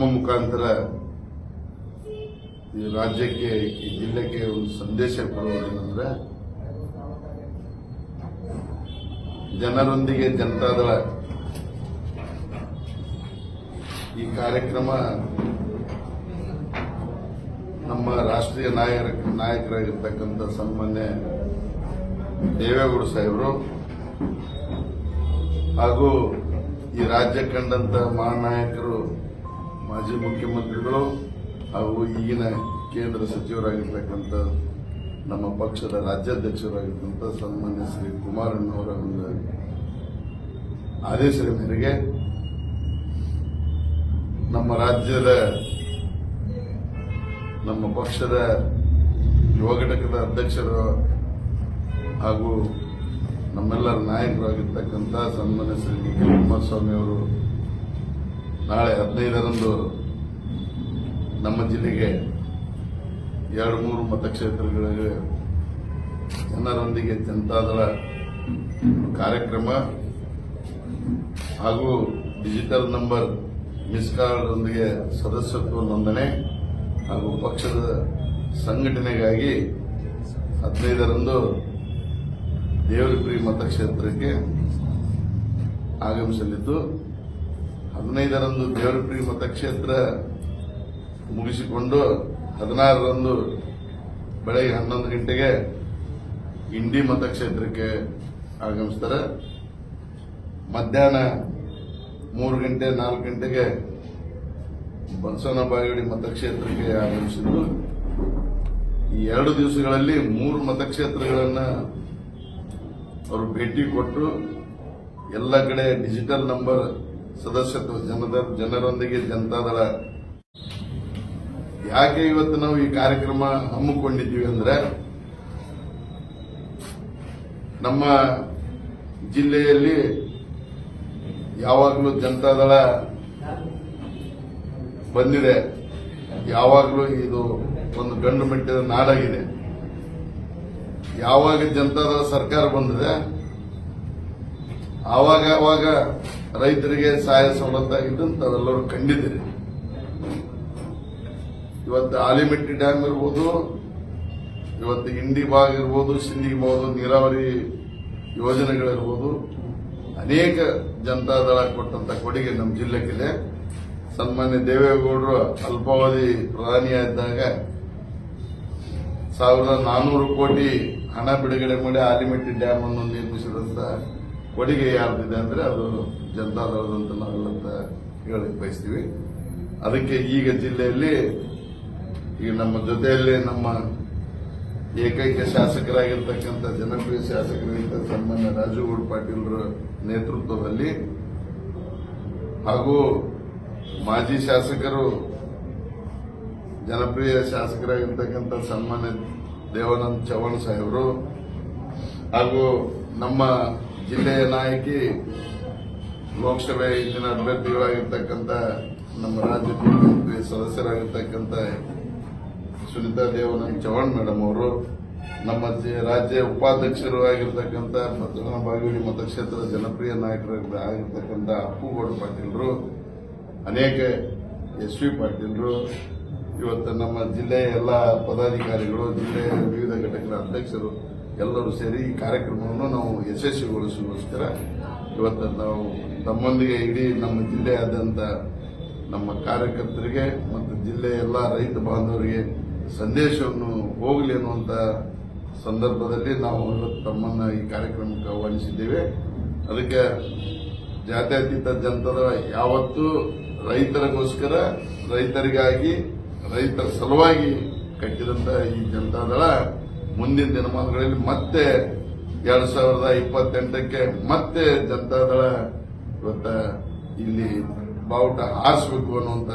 ತಮ್ಮ ಮುಖಾಂತರ ಈ ರಾಜ್ಯಕ್ಕೆ, ಈ ಜಿಲ್ಲೆಗೆ ಒಂದು ಸಂದೇಶ ಕೊಡುವುದೇನೆಂದ್ರೆ ಜನರೊಂದಿಗೆ ಜನತಾದಳ ಈ ಕಾರ್ಯಕ್ರಮ ನಮ್ಮ ರಾಷ್ಟ್ರೀಯ ನಾಯಕರ ನಾಯಕರಾಗಿರ್ತಕ್ಕಂಥ ಸನ್ಮಾನ್ಯ ದೇವೇಗೌಡ ಸಾಹೇಬರು ಹಾಗೂ ಈ ರಾಜ್ಯ ಕಂಡಂತ ಮಹಾನಾಯಕರು ಮಾಜಿ ಮುಖ್ಯಮಂತ್ರಿಗಳು ಹಾಗೂ ಈಗಿನ ಕೇಂದ್ರ ಸಚಿವರಾಗಿರ್ತಕ್ಕಂಥ ನಮ್ಮ ಪಕ್ಷದ ರಾಜ್ಯಾಧ್ಯಕ್ಷರಾಗಿರ್ತಕ್ಕಂಥ ಸನ್ಮಾನ್ಯ ಶ್ರೀ ಕುಮಾರಣ್ಣವರ ಒಂದು ಆದೇಶದ ಮೇರೆಗೆ ನಮ್ಮ ರಾಜ್ಯದ ನಮ್ಮ ಪಕ್ಷದ ಯುವ ಘಟಕದ ಅಧ್ಯಕ್ಷರು ಹಾಗೂ ನಮ್ಮೆಲ್ಲರ ನಾಯಕರಾಗಿರ್ತಕ್ಕಂಥ ಸನ್ಮಾನ್ಯ ಶ್ರೀ ನಿಖಿಲ್ ಕುಮಾರಸ್ವಾಮಿ ಅವರು ನಾಳೆ ಹದಿನೈದರಂದು ನಮ್ಮ ಜಿಲ್ಲೆಗೆ ಎರಡು ಮೂರು ಮತಕ್ಷೇತ್ರಗಳಿಗೆ ಜನರೊಂದಿಗೆ ಜನತಾದಳ ಕಾರ್ಯಕ್ರಮ ಹಾಗೂ ಡಿಜಿಟಲ್ ನಂಬರ್ ಮಿಸ್ ಕಾರ್ಡ್ನೊಂದಿಗೆ ಸದಸ್ಯತ್ವ ನೋಂದಣಿ ಹಾಗೂ ಪಕ್ಷದ ಸಂಘಟನೆಗಾಗಿ ಹದಿನೈದರಂದು ದೇವರಿಪುರಿ ಮತಕ್ಷೇತ್ರಕ್ಕೆ ಆಗಮಿಸಲಿದ್ದು. ಹದಿನೈದರಂದು ದೇವರಪುರಿ ಮತಕ್ಷೇತ್ರ ಮುಗಿಸಿಕೊಂಡು ಹದಿನಾರರಂದು ಬೆಳಗ್ಗೆ ಹನ್ನೊಂದು ಗಂಟೆಗೆ ಇಂಡಿ ಮತಕ್ಷೇತ್ರಕ್ಕೆ ಆಗಮಿಸ್ತಾರೆ. ಮಧ್ಯಾಹ್ನ ಮೂರು ಗಂಟೆ, ನಾಲ್ಕು ಗಂಟೆಗೆ ಬಸವನ ಬಾಗೇವಾಡಿ ಮತಕ್ಷೇತ್ರಕ್ಕೆ ಆಗಮಿಸಿದ್ದು. ಈ ಎರಡು ದಿವಸಗಳಲ್ಲಿ ಮೂರು ಮತಕ್ಷೇತ್ರಗಳನ್ನು ಅವರು ಭೇಟಿ ಕೊಟ್ಟು ಎಲ್ಲ ಕಡೆ ಡಿಜಿಟಲ್ ನಂಬರ್ ಸದಸ್ಯತ್ವ ಜನದ ಜನರೊಂದಿಗೆ ಜನತಾದಳ. ಯಾಕೆ ಇವತ್ತು ನಾವು ಈ ಕಾರ್ಯಕ್ರಮ ಹಮ್ಮಿಕೊಂಡಿದ್ದೀವಿ ಅಂದ್ರೆ, ನಮ್ಮ ಜಿಲ್ಲೆಯಲ್ಲಿ ಯಾವಾಗಲೂ ಜನತಾದಳ ಬಂದಿದೆ. ಯಾವಾಗಲೂ ಇದು ಒಂದು ಗಂಡು ಮೆಟ್ಟಿದ ನಾಡಾಗಿದೆ. ಯಾವಾಗ ಜನತಾದಳ ಸರ್ಕಾರ ಬಂದಿದೆ ಆವಾಗ ಆವಾಗ ರೈತರಿಗೆ ಸಹಾಯ ಸವಲತ್ತಾಗಿದ್ದು ತಾವೆಲ್ಲರೂ ಕಂಡಿದ್ದೀರಿ. ಇವತ್ತು ಆಲಿಮೆಟ್ಟಿ ಡ್ಯಾಮ್ ಇರ್ಬೋದು, ಇವತ್ತು ಇಂಡಿ ಭಾಗ ಇರ್ಬೋದು, ಸಿಂಧಿ ಇರ್ಬೋದು ನೀರಾವರಿ ಯೋಜನೆಗಳಿರ್ಬೋದು. ಅನೇಕ ಜನತಾದಳ ಕೊಟ್ಟಂತ ಕೊಡುಗೆ ನಮ್ಮ ಜಿಲ್ಲೆಗಿದೆ ಸನ್ಮಾನ್ಯ ದೇವೇಗೌಡರು ಅಲ್ಪಾವಧಿ ಪ್ರಧಾನಿಯಾಗಿದ್ದಾಗ ಸಾವಿರದ ನಾನೂರು ಕೋಟಿ ಹಣ ಬಿಡುಗಡೆ ಮಾಡಿ ಆಲಿಮೆಟ್ಟಿ ಡ್ಯಾಮ್ ಅನ್ನು ನಿರ್ಮಿಸಿದಂತ ಕೊಡುಗೆ ಯಾರ್ದಿದೆ ಅಂದ್ರೆ ಅದು ಜನತಾದಳದಂತ ಅಂತ ಹೇಳಕ್ ಬಯಸ್ತೀವಿ. ಅದಕ್ಕೆ ಈಗ ಜಿಲ್ಲೆಯಲ್ಲಿ ಈಗ ನಮ್ಮ ಜೊತೆಯಲ್ಲಿ ನಮ್ಮ ಏಕೈಕ ಶಾಸಕರಾಗಿರ್ತಕ್ಕಂಥ ಜನಪ್ರಿಯ ಶಾಸಕರಾಗಿದ್ದ ಸನ್ಮಾನ್ಯ ರಾಜುಗೌಡ ಪಾಟೀಲ್ರ ನೇತೃತ್ವದಲ್ಲಿ ಹಾಗೂ ಮಾಜಿ ಶಾಸಕರು, ಜನಪ್ರಿಯ ಶಾಸಕರಾಗಿರ್ತಕ್ಕಂಥ ಸನ್ಮಾನ್ಯ ದೇವಾನಂದ್ ಚವ್ಹಾಣ್ ಸಾಹೇಬರು ಹಾಗೂ ನಮ್ಮ ಜಿಲ್ಲೆಯ ನಾಯಕಿ ಲೋಕಸಭೆ ಇಂದಿನ ಅಭ್ಯರ್ಥಿಗಳಾಗಿರ್ತಕ್ಕಂಥ ನಮ್ಮ ರಾಜ್ಯ ಬಿಜೆಪಿ ಸದಸ್ಯರಾಗಿರ್ತಕ್ಕಂಥ ಸುನೀತಾ ದೇವಾನಂದ್ ಚವಾಣ್ ಮೇಡಮ್ ಅವರು, ನಮ್ಮ ರಾಜ್ಯ ಉಪಾಧ್ಯಕ್ಷರು ಆಗಿರ್ತಕ್ಕಂಥ ಬಸವನ ಬಾಗೇವಾಡಿ ಮತಕ್ಷೇತ್ರದ ಜನಪ್ರಿಯ ನಾಯಕರು ಆಗಿರ್ತಕ್ಕಂಥ ಅಪ್ಪುಗೌಡ ಪಾಟೀಲ್ರು, ಅನೇಕ ಎಸ್ ವಿ ಪಾಟೀಲ್ರು, ಇವತ್ತು ನಮ್ಮ ಜಿಲ್ಲೆಯ ಎಲ್ಲ ಪದಾಧಿಕಾರಿಗಳು, ಜಿಲ್ಲೆಯ ವಿವಿಧ ಘಟಕಗಳ ಅಧ್ಯಕ್ಷರು ಎಲ್ಲರೂ ಸೇರಿ ಈ ಕಾರ್ಯಕ್ರಮವನ್ನು ನಾವು ಯಶಸ್ವಿಗೊಳಿಸುವುದಕ್ಕೋಸ್ಕರ ಇವತ್ತು ನಾವು ತಮ್ಮೊಂದಿಗೆ ಇಡೀ ನಮ್ಮ ಜಿಲ್ಲೆಯಾದ್ಯಂತ ನಮ್ಮ ಕಾರ್ಯಕರ್ತರಿಗೆ ಮತ್ತು ಜಿಲ್ಲೆಯ ಎಲ್ಲ ರೈತ ಬಾಂಧವರಿಗೆ ಸಂದೇಶವನ್ನು ಹೋಗಲಿ ಅನ್ನುವಂಥ ಸಂದರ್ಭದಲ್ಲಿ ನಾವು ಇವತ್ತು ತಮ್ಮನ್ನ ಈ ಕಾರ್ಯಕ್ರಮಕ್ಕೆ ಆಹ್ವಾನಿಸಿದ್ದೇವೆ. ಅದಕ್ಕೆ ಜಾತ್ಯತೀತ ಜನತದ ಯಾವತ್ತೂ ರೈತರಿಗೋಸ್ಕರ, ರೈತರಿಗಾಗಿ, ರೈತರ ಸಲುವಾಗಿ ಕಟ್ಟಿದಂತ ಈ ಜನತಾದಳ ಮುಂದಿನ ದಿನಮಾನಗಳಲ್ಲಿ ಮತ್ತೆ ಎರಡ್ ಸಾವಿರದ ಇಪ್ಪತ್ತೆಂಟಕ್ಕೆ ಮತ್ತೆ ಜನತಾದಳ ಇವತ್ತ ಇಲ್ಲಿ ಬಾವುಟ ಹಾರಿಸಬೇಕು ಅನ್ನುವಂತ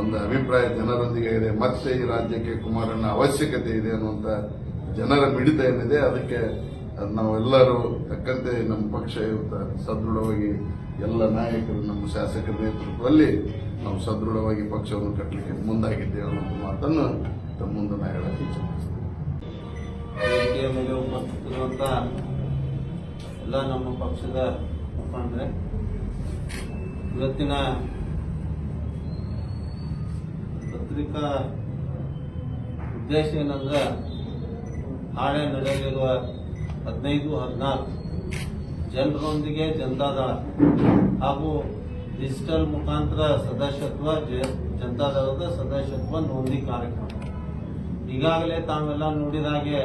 ಒಂದು ಅಭಿಪ್ರಾಯ ಜನರೊಂದಿಗೆ ಇದೆ. ಮತ್ತೆ ಈ ರಾಜ್ಯಕ್ಕೆ ಕುಮಾರಣ್ಣ ಅವಶ್ಯಕತೆ ಇದೆ ಅನ್ನುವಂತ ಜನರ ಮಿಡಿತ ಏನಿದೆ, ಅದಕ್ಕೆ ಅದ್ ನಾವೆಲ್ಲರೂ ತಕ್ಕಂತೆ ನಮ್ಮ ಪಕ್ಷ ಇವತ್ತು ಸದೃಢವಾಗಿ ಎಲ್ಲ ನಾಯಕರು, ನಮ್ಮ ಶಾಸಕರ ನೇತೃತ್ವದಲ್ಲಿ ನಾವು ಸದೃಢವಾಗಿ ಪಕ್ಷವನ್ನು ಕಟ್ಟಲಿಕ್ಕೆ ಮುಂದಾಗಿದ್ದೇವೆ ಅನ್ನೋ ಮಾತನ್ನು ತಮ್ಮ ಮುಂದೆ ನಾ ಹೇಳಕ್ಕೆ ವೇದಿಕೆಯ ಮೇಲೆ ಉಪಸ್ಥಿತಿರುವಂತ ಎಲ್ಲ ನಮ್ಮ ಪಕ್ಷದ ಮುಖಂಡರೆ ಇವತ್ತಿನ ಪತ್ರಿಕಾ ಉದ್ದೇಶ ಏನಂದ್ರೆ, ನಾಳೆ ನಡೆಯಲಿರುವ ಹದಿನೈದು, ಹದಿನಾಲ್ಕು ಜನರೊಂದಿಗೆ ಜನತಾದಳ ಹಾಗೂ ಡಿಜಿಟಲ್ ಮುಖಾಂತರ ಸದಸ್ಯತ್ವ ಜನತಾದಳದ ಸದಸ್ಯತ್ವ ನೋಂದಣಿ ಕಾರ್ಯಕ್ರಮ. ಈಗಾಗಲೇ ತಾವೆಲ್ಲ ನೋಡಿದ ಹಾಗೆ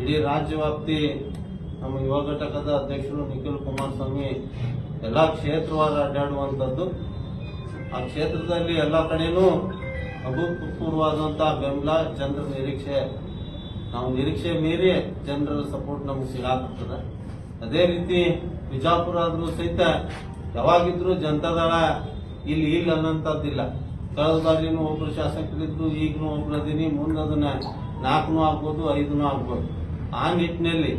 ಇಡೀ ರಾಜ್ಯ ವ್ಯಾಪ್ತಿ ನಮ್ಮ ಯುವ ಘಟಕದ ಅಧ್ಯಕ್ಷರು ನಿಖಿಲ್ ಕುಮಾರಸ್ವಾಮಿ ಎಲ್ಲ ಕ್ಷೇತ್ರವಾಗಿ ಅಡ್ಡಾಡುವಂಥದ್ದು, ಆ ಕ್ಷೇತ್ರದಲ್ಲಿ ಎಲ್ಲ ಕಡೆಯೂ ಅಭೂತಪೂರ್ವವಾದಂತಹ ಬೆಂಬಲ ಜನರ ನಿರೀಕ್ಷೆ. ನಾವು ನಿರೀಕ್ಷೆ ಮೀರಿ ಜನರ ಸಪೋರ್ಟ್ ನಮಗೆ ಸಿಗಾಕ್ತದೆ ಅದೇ ರೀತಿ ಬಿಜಾಪುರ ಆದರೂ ಸಹಿತ ಯಾವಾಗಿದ್ರೂ ಜನತಾದಳ ಇಲ್ಲಿ ಇಲ್ಲ ಅನ್ನೋಂಥದ್ದಿಲ್ಲ. ಕಳೆದ ಬಾರಿನೂ ಒಬ್ಬರು ಶಾಸಕರಿದ್ದು ಈಗಲೂ ಒಬ್ರು ಅದೀನಿ, ಮುಂದೆ ಅದನ್ನ ನಾಲ್ಕನೂ ಆಗ್ಬೋದು, ಐದನೂ ಆಗ್ಬೋದು. ಆ ನಿಟ್ಟಿನಲ್ಲಿ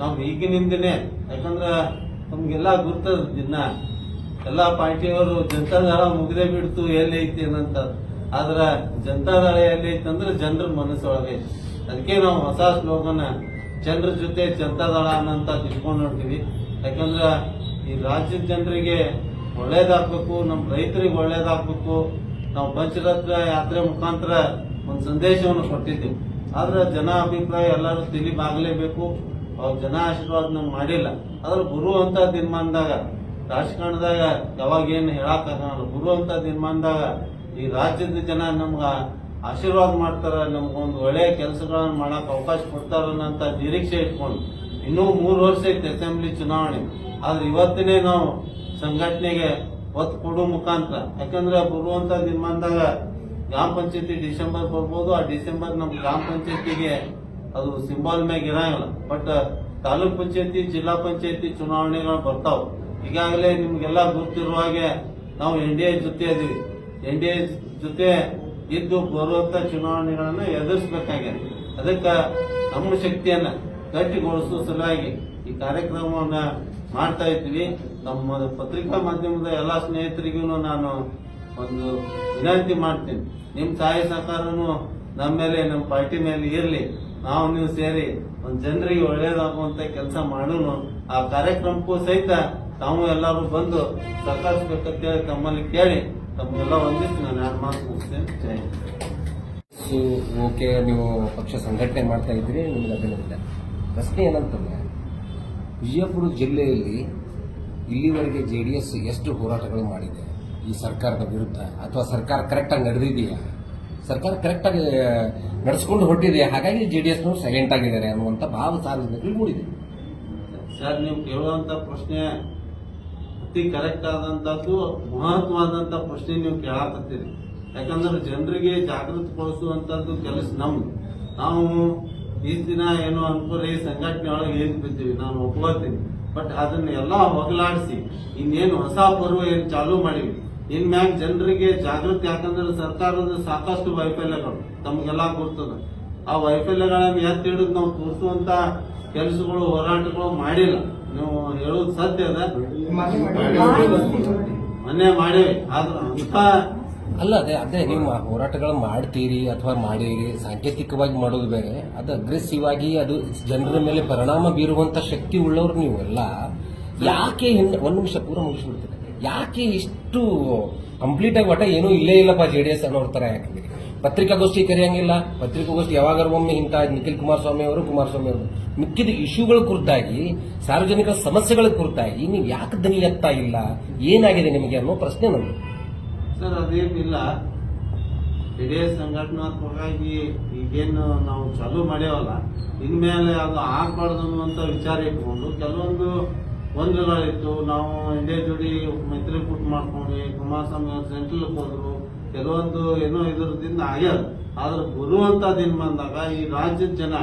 ನಾವು ಈಗಿನಿಂದನೇ, ಯಾಕಂದ್ರೆ ನಮ್ಗೆಲ್ಲ ಗುರ್ತದ ದಿನ. ಎಲ್ಲ ಪಾರ್ಟಿಯವರು ಜನತಾದಳ ಮುಗಿದೇ ಬಿಡ್ತು ಎಲ್ಲೈತಿ ಅನ್ನಂತ ಆದ್ರ ಜನತಾದಳ ಎಲ್ಲೈತಿ ಅಂದ್ರೆ ಜನರ ಮನಸ್ಸೊಳಗೆ. ಅದಕ್ಕೆ ನಾವು ಹೊಸ ಸ್ಲೋಗನ್ ಜನರ ಜೊತೆ ಜನತಾದಳ ಅನ್ನಂತ ತಿಳ್ಕೊಂಡು ನೋಡ್ತೀವಿ. ಯಾಕಂದ್ರ ಈ ರಾಜ್ಯದ ಜನರಿಗೆ ಒಳ್ಳೇದಾಗ್ಬೇಕು ನಮ್ಮ ರೈತರಿಗೆ ಒಳ್ಳೇದಾಗ್ಬೇಕು. ನಾವು ಪಂಚರತ್ನ ಯಾತ್ರೆ ಮುಖಾಂತರ ಒಂದು ಸಂದೇಶವನ್ನು ಕೊಟ್ಟಿದ್ದೀವಿ. ಆದ್ರೆ ಜನ ಅಭಿಪ್ರಾಯ ಎಲ್ಲರೂ ತಿಳಿಬಾಗಲೇಬೇಕು. ಅವ್ರ ಜನ ಆಶೀರ್ವಾದ ನಮ್ಗೆ ಮಾಡಿಲ್ಲ. ಆದ್ರೆ ಗುರು ಅಂತ ದಿನಮಾನದಾಗ ರಾಜಕಾರಣದಾಗ ಯಾವಾಗ ಏನು ಹೇಳಕ್ಕಾಗಲ್ಲ ಗುರು ಅಂತ ದಿನಮಾನದಾಗ ಈ ರಾಜ್ಯದ ಜನ ನಮ್ಗ ಆಶೀರ್ವಾದ ಮಾಡ್ತಾರ, ನಮ್ಗೊಂದು ಒಳ್ಳೆ ಕೆಲಸಗಳನ್ನ ಮಾಡಕ್ ಅವಕಾಶ ಕೊಡ್ತಾರ ಅನ್ನೋಂತ ನಿರೀಕ್ಷೆ ಇಟ್ಕೊಂಡು, ಇನ್ನೂ ಮೂರು ವರ್ಷ ಐತೆ ಅಸೆಂಬ್ಲಿ ಚುನಾವಣೆ. ಆದ್ರೆ ಇವತ್ತಿನೇ ನಾವು ಸಂಘಟನೆಗೆ ಒತ್ತು ಕೊಡೋ ಮುಖಾಂತರ, ಯಾಕಂದ್ರೆ ಬರುವಂತ ದಿನಮಾನದಾಗ ಗ್ರಾಮ ಪಂಚಾಯತಿ ಡಿಸೆಂಬರ್ ಬರ್ಬೋದು, ಆ ಡಿಸೆಂಬರ್ ನಮ್ಮ ಗ್ರಾಮ ಪಂಚಾಯತಿಗೆ ಅದು ಸಿಂಬಾಲ್ ಮ್ಯಾಗ ಇರಂಗಿಲ್ಲ. ಬಟ್ ತಾಲೂಕ್ ಪಂಚಾಯತಿ, ಜಿಲ್ಲಾ ಪಂಚಾಯತಿ ಚುನಾವಣೆಗಳು ಬರ್ತಾವ. ಈಗಾಗಲೇ ನಿಮ್ಗೆಲ್ಲ ಗೊತ್ತಿರುವ ಹಾಗೆ ನಾವು ಎನ್ ಡಿ ಎ ಜೊತೆ ಇದೀವಿ. ಎನ್ ಡಿ ಎ ಜೊತೆ ಇದ್ದು ಬರುವಂತ ಚುನಾವಣೆಗಳನ್ನ ಎದುರಿಸಬೇಕಾಗಿದೆ. ಅದಕ್ಕೆ ನಮ್ಮ ಶಕ್ತಿಯನ್ನ ಗಟ್ಟಿಗೊಳಿಸುವ ಸಲುವಾಗಿ ಈ ಕಾರ್ಯಕ್ರಮವನ್ನ ಮಾಡ್ತಾ ಇದ್ವಿ ನಮ್ಮ ಪತ್ರಿಕಾ ಮಾಧ್ಯಮದ ಎಲ್ಲಾ ಸ್ನೇಹಿತರಿಗೂ ನಾನು ಒಂದು ವಿನಂತಿ ಮಾಡ್ತೀನಿ. ನಿಮ್ ಸಹಾಯ ಸಹಕಾರನು ನಮ್ಮ ಮೇಲೆ, ನಮ್ಮ ಪಾರ್ಟಿ ಮೇಲೆ ಇರಲಿ. ನಾವು ನೀವು ಸೇರಿ ಒಂದ್ ಜನರಿಗೆ ಒಳ್ಳೇದಾಗುವಂತ ಕೆಲಸ ಮಾಡೋನು, ಆ ಕಾರ್ಯಕ್ರಮಕ್ಕೂ ಸಹಿತ ತಾವು ಎಲ್ಲರೂ ಬಂದು ಸಹಕರಿಸ್ಬೇಕಂತೇಳಿ ತಮ್ಮಲ್ಲಿ ಕೇಳಿ, ತಮ್ಮೆಲ್ಲ ಒಂದಿಷ್ಟು ನಾನು ಎರಡು ಮಾತು ಮುಗಿಸ್ತೇನೆ. ಓಕೆ ನೀವು ಪಕ್ಷ ಸಂಘಟನೆ ಮಾಡ್ತಾ ಇದ್ರಿ, ನಿಮ್ಗೆ ಅಭಿನಂದನೆ. ಪ್ರಶ್ನೆ ಏನಂತಂದ್ರೆ, ವಿಜಯಪುರ ಜಿಲ್ಲೆಯಲ್ಲಿ ಇಲ್ಲಿವರೆಗೆ ಜೆ ಡಿ ಎಸ್ ಎಷ್ಟು ಹೋರಾಟಗಳು ಮಾಡಿದೆ? ಈ ಸರ್ಕಾರದ ವಿರುದ್ಧ, ಅಥವಾ ಸರ್ಕಾರ ಕರೆಕ್ಟಾಗಿ ನಡೆದಿದೆಯಾ? ಸರ್ಕಾರ ಕರೆಕ್ಟಾಗಿ ನಡೆಸ್ಕೊಂಡು ಹೊರಟಿದೆ. ಹಾಗಾಗಿ ಜೆ ಡಿ ಎಸ್ನವರು ಸೈಲೆಂಟ್ ಆಗಿದ್ದಾರೆ ಅನ್ನುವಂಥ ಭಾವ ಸಾರ್ವಜನಿಕರಿಗೆ ಮೂಡಿದೆ ಸರ್, ನೀವು ಕೇಳುವಂಥ ಪ್ರಶ್ನೆ ಅತಿ ಕರೆಕ್ಟ್ ಆದಂಥದ್ದು ಮಹತ್ವವಾದಂಥ ಪ್ರಶ್ನೆ ನೀವು ಕೇಳಾಕತ್ತೀರಿ. ಯಾಕಂದ್ರೆ ಜನರಿಗೆ ಜಾಗೃತಿಗೊಳಿಸುವಂತದ್ದು ಕೆಲಸ ನಮ್ದು. ನಾವು ಈ ದಿನ ಏನು ಅನ್ಕೋರಿ ಸಂಘಟನೆ ಒಳಗೆ ಏನು ಬಿದ್ದೀವಿ, ನಾನು ಒಪ್ಕೋತೀನಿ. ಬಟ್ ಅದನ್ನ ಎಲ್ಲ ಹೋಗಲಾಡಿಸಿ, ಇನ್ನೇನು ಹೊಸ ಪರ್ವ ಏನು ಚಾಲೂ ಮಾಡಿವಿ ಇನ್ ಮ್ಯಾಗ ಜನರಿಗೆ ಜಾಗೃತಿ ಯಾಕಂದ್ರೆ ಸರ್ಕಾರದ ಸಾಕಷ್ಟು ವೈಫಲ್ಯಗಳು ತಮಗೆಲ್ಲ ಗೊತ್ತದ ಆ ವೈಫಲ್ಯಗಳನ್ನು ಎತ್ತಿ ಹಿಡಿದು ನಾವು ತೋರಿಸುವಂತ ಕೆಲಸಗಳು, ಹೋರಾಟಗಳು ಮಾಡಿಲ್ಲ. ನೀವು ಹೇಳೋದು ಸತ್ಯ ಅದ? ಮೊನ್ನೆ ಮಾಡೇವಿ. ಅಂತ ಅಲ್ಲ, ಅದೇ ಅದೇ, ನೀವು ಹೋರಾಟಗಳು ಮಾಡ್ತೀರಿ ಅಥವಾ ಮಾಡಿರಿ, ಸಾಂಕೇತಿಕವಾಗಿ ಮಾಡೋದು ಬೇರೆ. ಅದು ಅಗ್ರೆಸಿವ್ ಆಗಿ ಅದು ಜನರ ಮೇಲೆ ಪರಿಣಾಮ ಬೀರುವಂತ ಶಕ್ತಿ ಉಳ್ಳವ್ರು ನೀವು ಎಲ್ಲ ಯಾಕೆ ಒಂದು ನಿಮಿಷ, ಪೂರ ಮುಗಿಸ್ಬಿಡ್ತೀರಿ ಯಾಕೆ ಇಷ್ಟು ಕಂಪ್ಲೀಟ್ ಆಗಿ ಒಟ್ಟ ಏನೂ ಇಲ್ಲೇ ಇಲ್ಲಪ್ಪ ಜೆ ಡಿ ಎಸ್ ಅನ್ನೋರ್ ತರ ಯಾಕಂದ್ರೆ ಪತ್ರಿಕಾಗೋಷ್ಠಿ ಕರೆಯಂಗಿಲ್ಲ. ಪತ್ರಿಕಾಗೋಷ್ಠಿ ಯಾವಾಗಾರ ಒಮ್ಮೆ ಇಂಥ ನಿಖಿಲ್ ಕುಮಾರಸ್ವಾಮಿ ಅವರು ಕುಮಾರಸ್ವಾಮಿ ಅವರು ಮಿಕ್ಕಿದ ಇಶ್ಯೂಗಳ ಕುರಿತಾಗಿ, ಸಾರ್ವಜನಿಕ ಸಮಸ್ಯೆಗಳ ಕುರಿತಾಗಿ ನೀವು ಯಾಕೆ ದನಿ ಎತ್ತಾ ಇಲ್ಲ? ಏನಾಗಿದೆ ನಿಮಗೆ ಅನ್ನೋ ಪ್ರಶ್ನೆ ನಮಗೆ. ಸರ್, ಅದೇನಿಲ್ಲ. ಇಡೀ ಸಂಘಟನಾತ್ಮಕವಾಗಿ ಈಗೇನು ನಾವು ಚಾಲೂ ಮಾಡ್ಯಾವಲ್ಲ, ಇನ್ಮೇಲೆ ಅದು ಆಗ್ಬಾರ್ದು ಅನ್ನುವಂಥ ವಿಚಾರ ಇಟ್ಕೊಂಡು ಕೆಲವೊಂದು ಗೊಂದಲಗಳಿತ್ತು ನಾವು ಇಂಡಿಯಾ ಜೋಡಿ ಮೈತ್ರಿಕೂಟ ಮಾಡ್ಕೊಂಡ್ವಿ ಕುಮಾರಸ್ವಾಮಿ ಅವರು ಸೆಂಟ್ರಲ್ಗೆ ಹೋದ್ರು. ಕೆಲವೊಂದು ಏನೋ ಇದರದಿಂದ ಆಗ್ಯದ. ಆದ್ರೆ ಬರುವಂತ ದಿನ ಬಂದಾಗ ಈ ರಾಜ್ಯದ ಜನ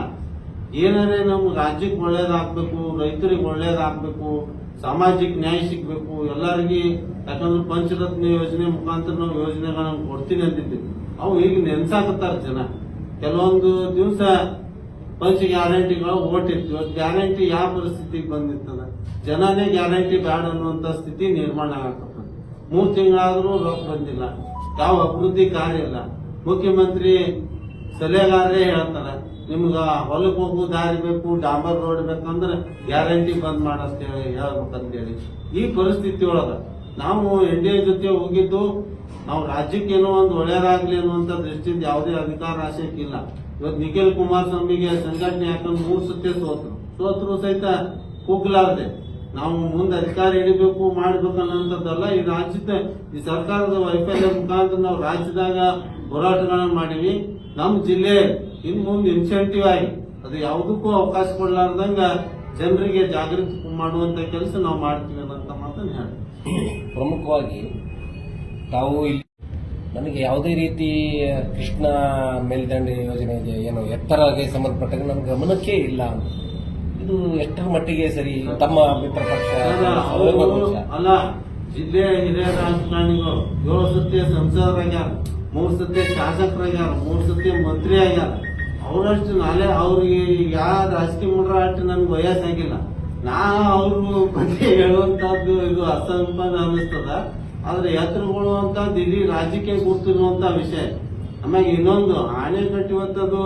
ಏನಾರೇ ನಮ್ಮ ರಾಜ್ಯಕ್ಕೆ ಒಳ್ಳೇದಾಗ್ಬೇಕು, ರೈತರಿಗೆ ಒಳ್ಳೇದಾಗ್ಬೇಕು, ಸಾಮಾಜಿಕ ನ್ಯಾಯ ಸಿಗಬೇಕು, ಎಲ್ಲರಿಗೆ ಯಾಕಂದ್ರೆ ಪಂಚರತ್ನ ಯೋಜನೆ ಮುಖಾಂತರ ನಾವು ಯೋಜನೆಗಳನ್ನ ಕೊಡ್ತೀನಿ ಅಂತಿದ್ವಿ ಅವು ಈಗ ನೆನ್ಸಾಕತ್ತಾರ ಜನ. ಕೆಲವೊಂದು ದಿವಸ ಪಂಚ ಗ್ಯಾರಂಟಿಗಳು ಓಟಿತ್ತು ಗ್ಯಾರಂಟಿ ಯಾವ ಪರಿಸ್ಥಿತಿಗೆ ಬಂದಿರ್ತದ ಜನನೇ ಗ್ಯಾರಂಟಿ ಬೇಡ ಅನ್ನುವಂತ ಸ್ಥಿತಿ ನಿರ್ಮಾಣ ಆಗ್ತದೆ ಮೂರು ತಿಂಗಳಾದ್ರೂ ರೊಕ್ಕ ಬಂದಿಲ್ಲ. ಯಾವ ಅಭಿವೃದ್ಧಿ ಕಾರ್ಯ ಇಲ್ಲ. ಮುಖ್ಯಮಂತ್ರಿ ಸಲಹೆಗಾರರೇ ಹೇಳ್ತಾರೆ, ನಿಮ್ಗೆ ಹೊಲಕ್ಕೆ ಹೋಗು, ದಾರಿ ಬೇಕು, ಡಾಂಬರ್ ರೋಡ್ ಬೇಕಂದ್ರೆ ಗ್ಯಾರಂಟಿ ಬಂದ್ ಮಾಡಿಸ್ತೇವೆ ಹೇಳಿ ಹೇಳ್ಬೇಕಂತೇಳಿ. ಈ ಪರಿಸ್ಥಿತಿ ಒಳಗೆ ನಾವು ಎನ್ ಡಿ ಎ ಜೊತೆ ಹೋಗಿದ್ದು, ನಾವು ರಾಜ್ಯಕ್ಕೆ ಏನೋ ಒಂದು ಒಳ್ಳೇದಾಗ್ಲಿ ಅನ್ನುವಂಥ ದೃಷ್ಟಿಯಿಂದ ಯಾವುದೇ ಅಧಿಕಾರ ಆಶಯಕ್ಕಿಲ್ಲ. ಇವತ್ತು ನಿಖಿಲ್ ಕುಮಾರಸ್ವಾಮಿಗೆ ಸಂಘಟನೆ ಯಾಕಂದ್ರೆ ಮೂರು ಸತ್ಯ ಸೋತರು. ಸೋತರು ಸಹಿತ ಕೂಗ್ಲಾರ್ದೆ ನಾವು ಮುಂದೆ ಅಧಿಕಾರ ಹಿಡಿಬೇಕು ಮಾಡಬೇಕು ಅನ್ನೋಂಥದ್ದಲ್ಲ ಈ ರಾಜ್ಯದ ಈ ಸರ್ಕಾರದ ವೈಫಲ್ಯ ಮುಖಾಂತರ ನಾವು ರಾಜ್ಯದಾಗ ಹೋರಾಟಗಳನ್ನ ಮಾಡೀವಿ. ನಮ್ಮ ಜಿಲ್ಲೆ ಇನ್ ಮುಂದೆ ಇನ್ಸೆಂಟಿವ್ ಆಗಿ ಅದು ಯಾವುದಕ್ಕೂ ಅವಕಾಶ ಕೊಡ್ಲಾರ್ದಂಗ ಜನರಿಗೆ ಜಾಗೃತಿ ಮಾಡುವಂತ ಕೆಲಸ ನಾವು ಮಾಡ್ತೀವಿ ಅನ್ನೋಂಥ ಮಾತನ್ನು ಹೇಳಿ ಪ್ರಮುಖವಾಗಿ ತಾವು ಇಲ್ಲಿ ನನಗೆ ಯಾವುದೇ ರೀತಿ ಕೃಷ್ಣ ಮೇಲ್ದಂಡೆ ಯೋಜನೆಗೆ ಏನು ಎತ್ತರಗೆ ಸಂಬಂಧಪಟ್ಟಾಗ ನನ್ನ ಗಮನಕ್ಕೆ ಇಲ್ಲ ಇದು ಎಷ್ಟರ ಮಟ್ಟಿಗೆ ಸರಿ ತಮ್ಮ ಮಿತ್ರ ಪಕ್ಷ? ಅಲ್ಲ, ಜಿಲ್ಲೆ ಜಿಲ್ಲೆಯ ಹಿರಿಯ ರಾಜಕಾರಣಿಗಳು ಏಳು ಸತಿ ಸಂಸದರಾಗ್ಯಾರ ಮೂರ್ ಸತಿ ಶಾಸಕರಾಗ್ಯಾರ ಮೂರ್ ಸತಿ ಮಂತ್ರಿ ಆಗ್ಯಾರ ಅವರಷ್ಟು ನಾಳೆ ಅವ್ರಿಗೆ ಯಾವ ರಾಜಕೀಯ ಮಾಡ್ರ ಅಷ್ಟು ನನ್ಗೆ ವಯಸ್ಸಾಗಿಲ್ಲ. ನಾ ಅವ್ರ ಬಗ್ಗೆ ಹೇಳುವಂತದ್ದು ಇದು ಅಸಂಪನ್ನ ಅನ್ನಿಸ್ತದ. ಆದ್ರೆ ಎತ್ತರಗಳು ಅಂತ ಇಡೀ ರಾಜಕೀಯ ಗುರ್ತಿರುವಂತ ವಿಷಯ. ಆಮೇಲೆ ಇನ್ನೊಂದು ಆಣೆ ಇವತ್ತದು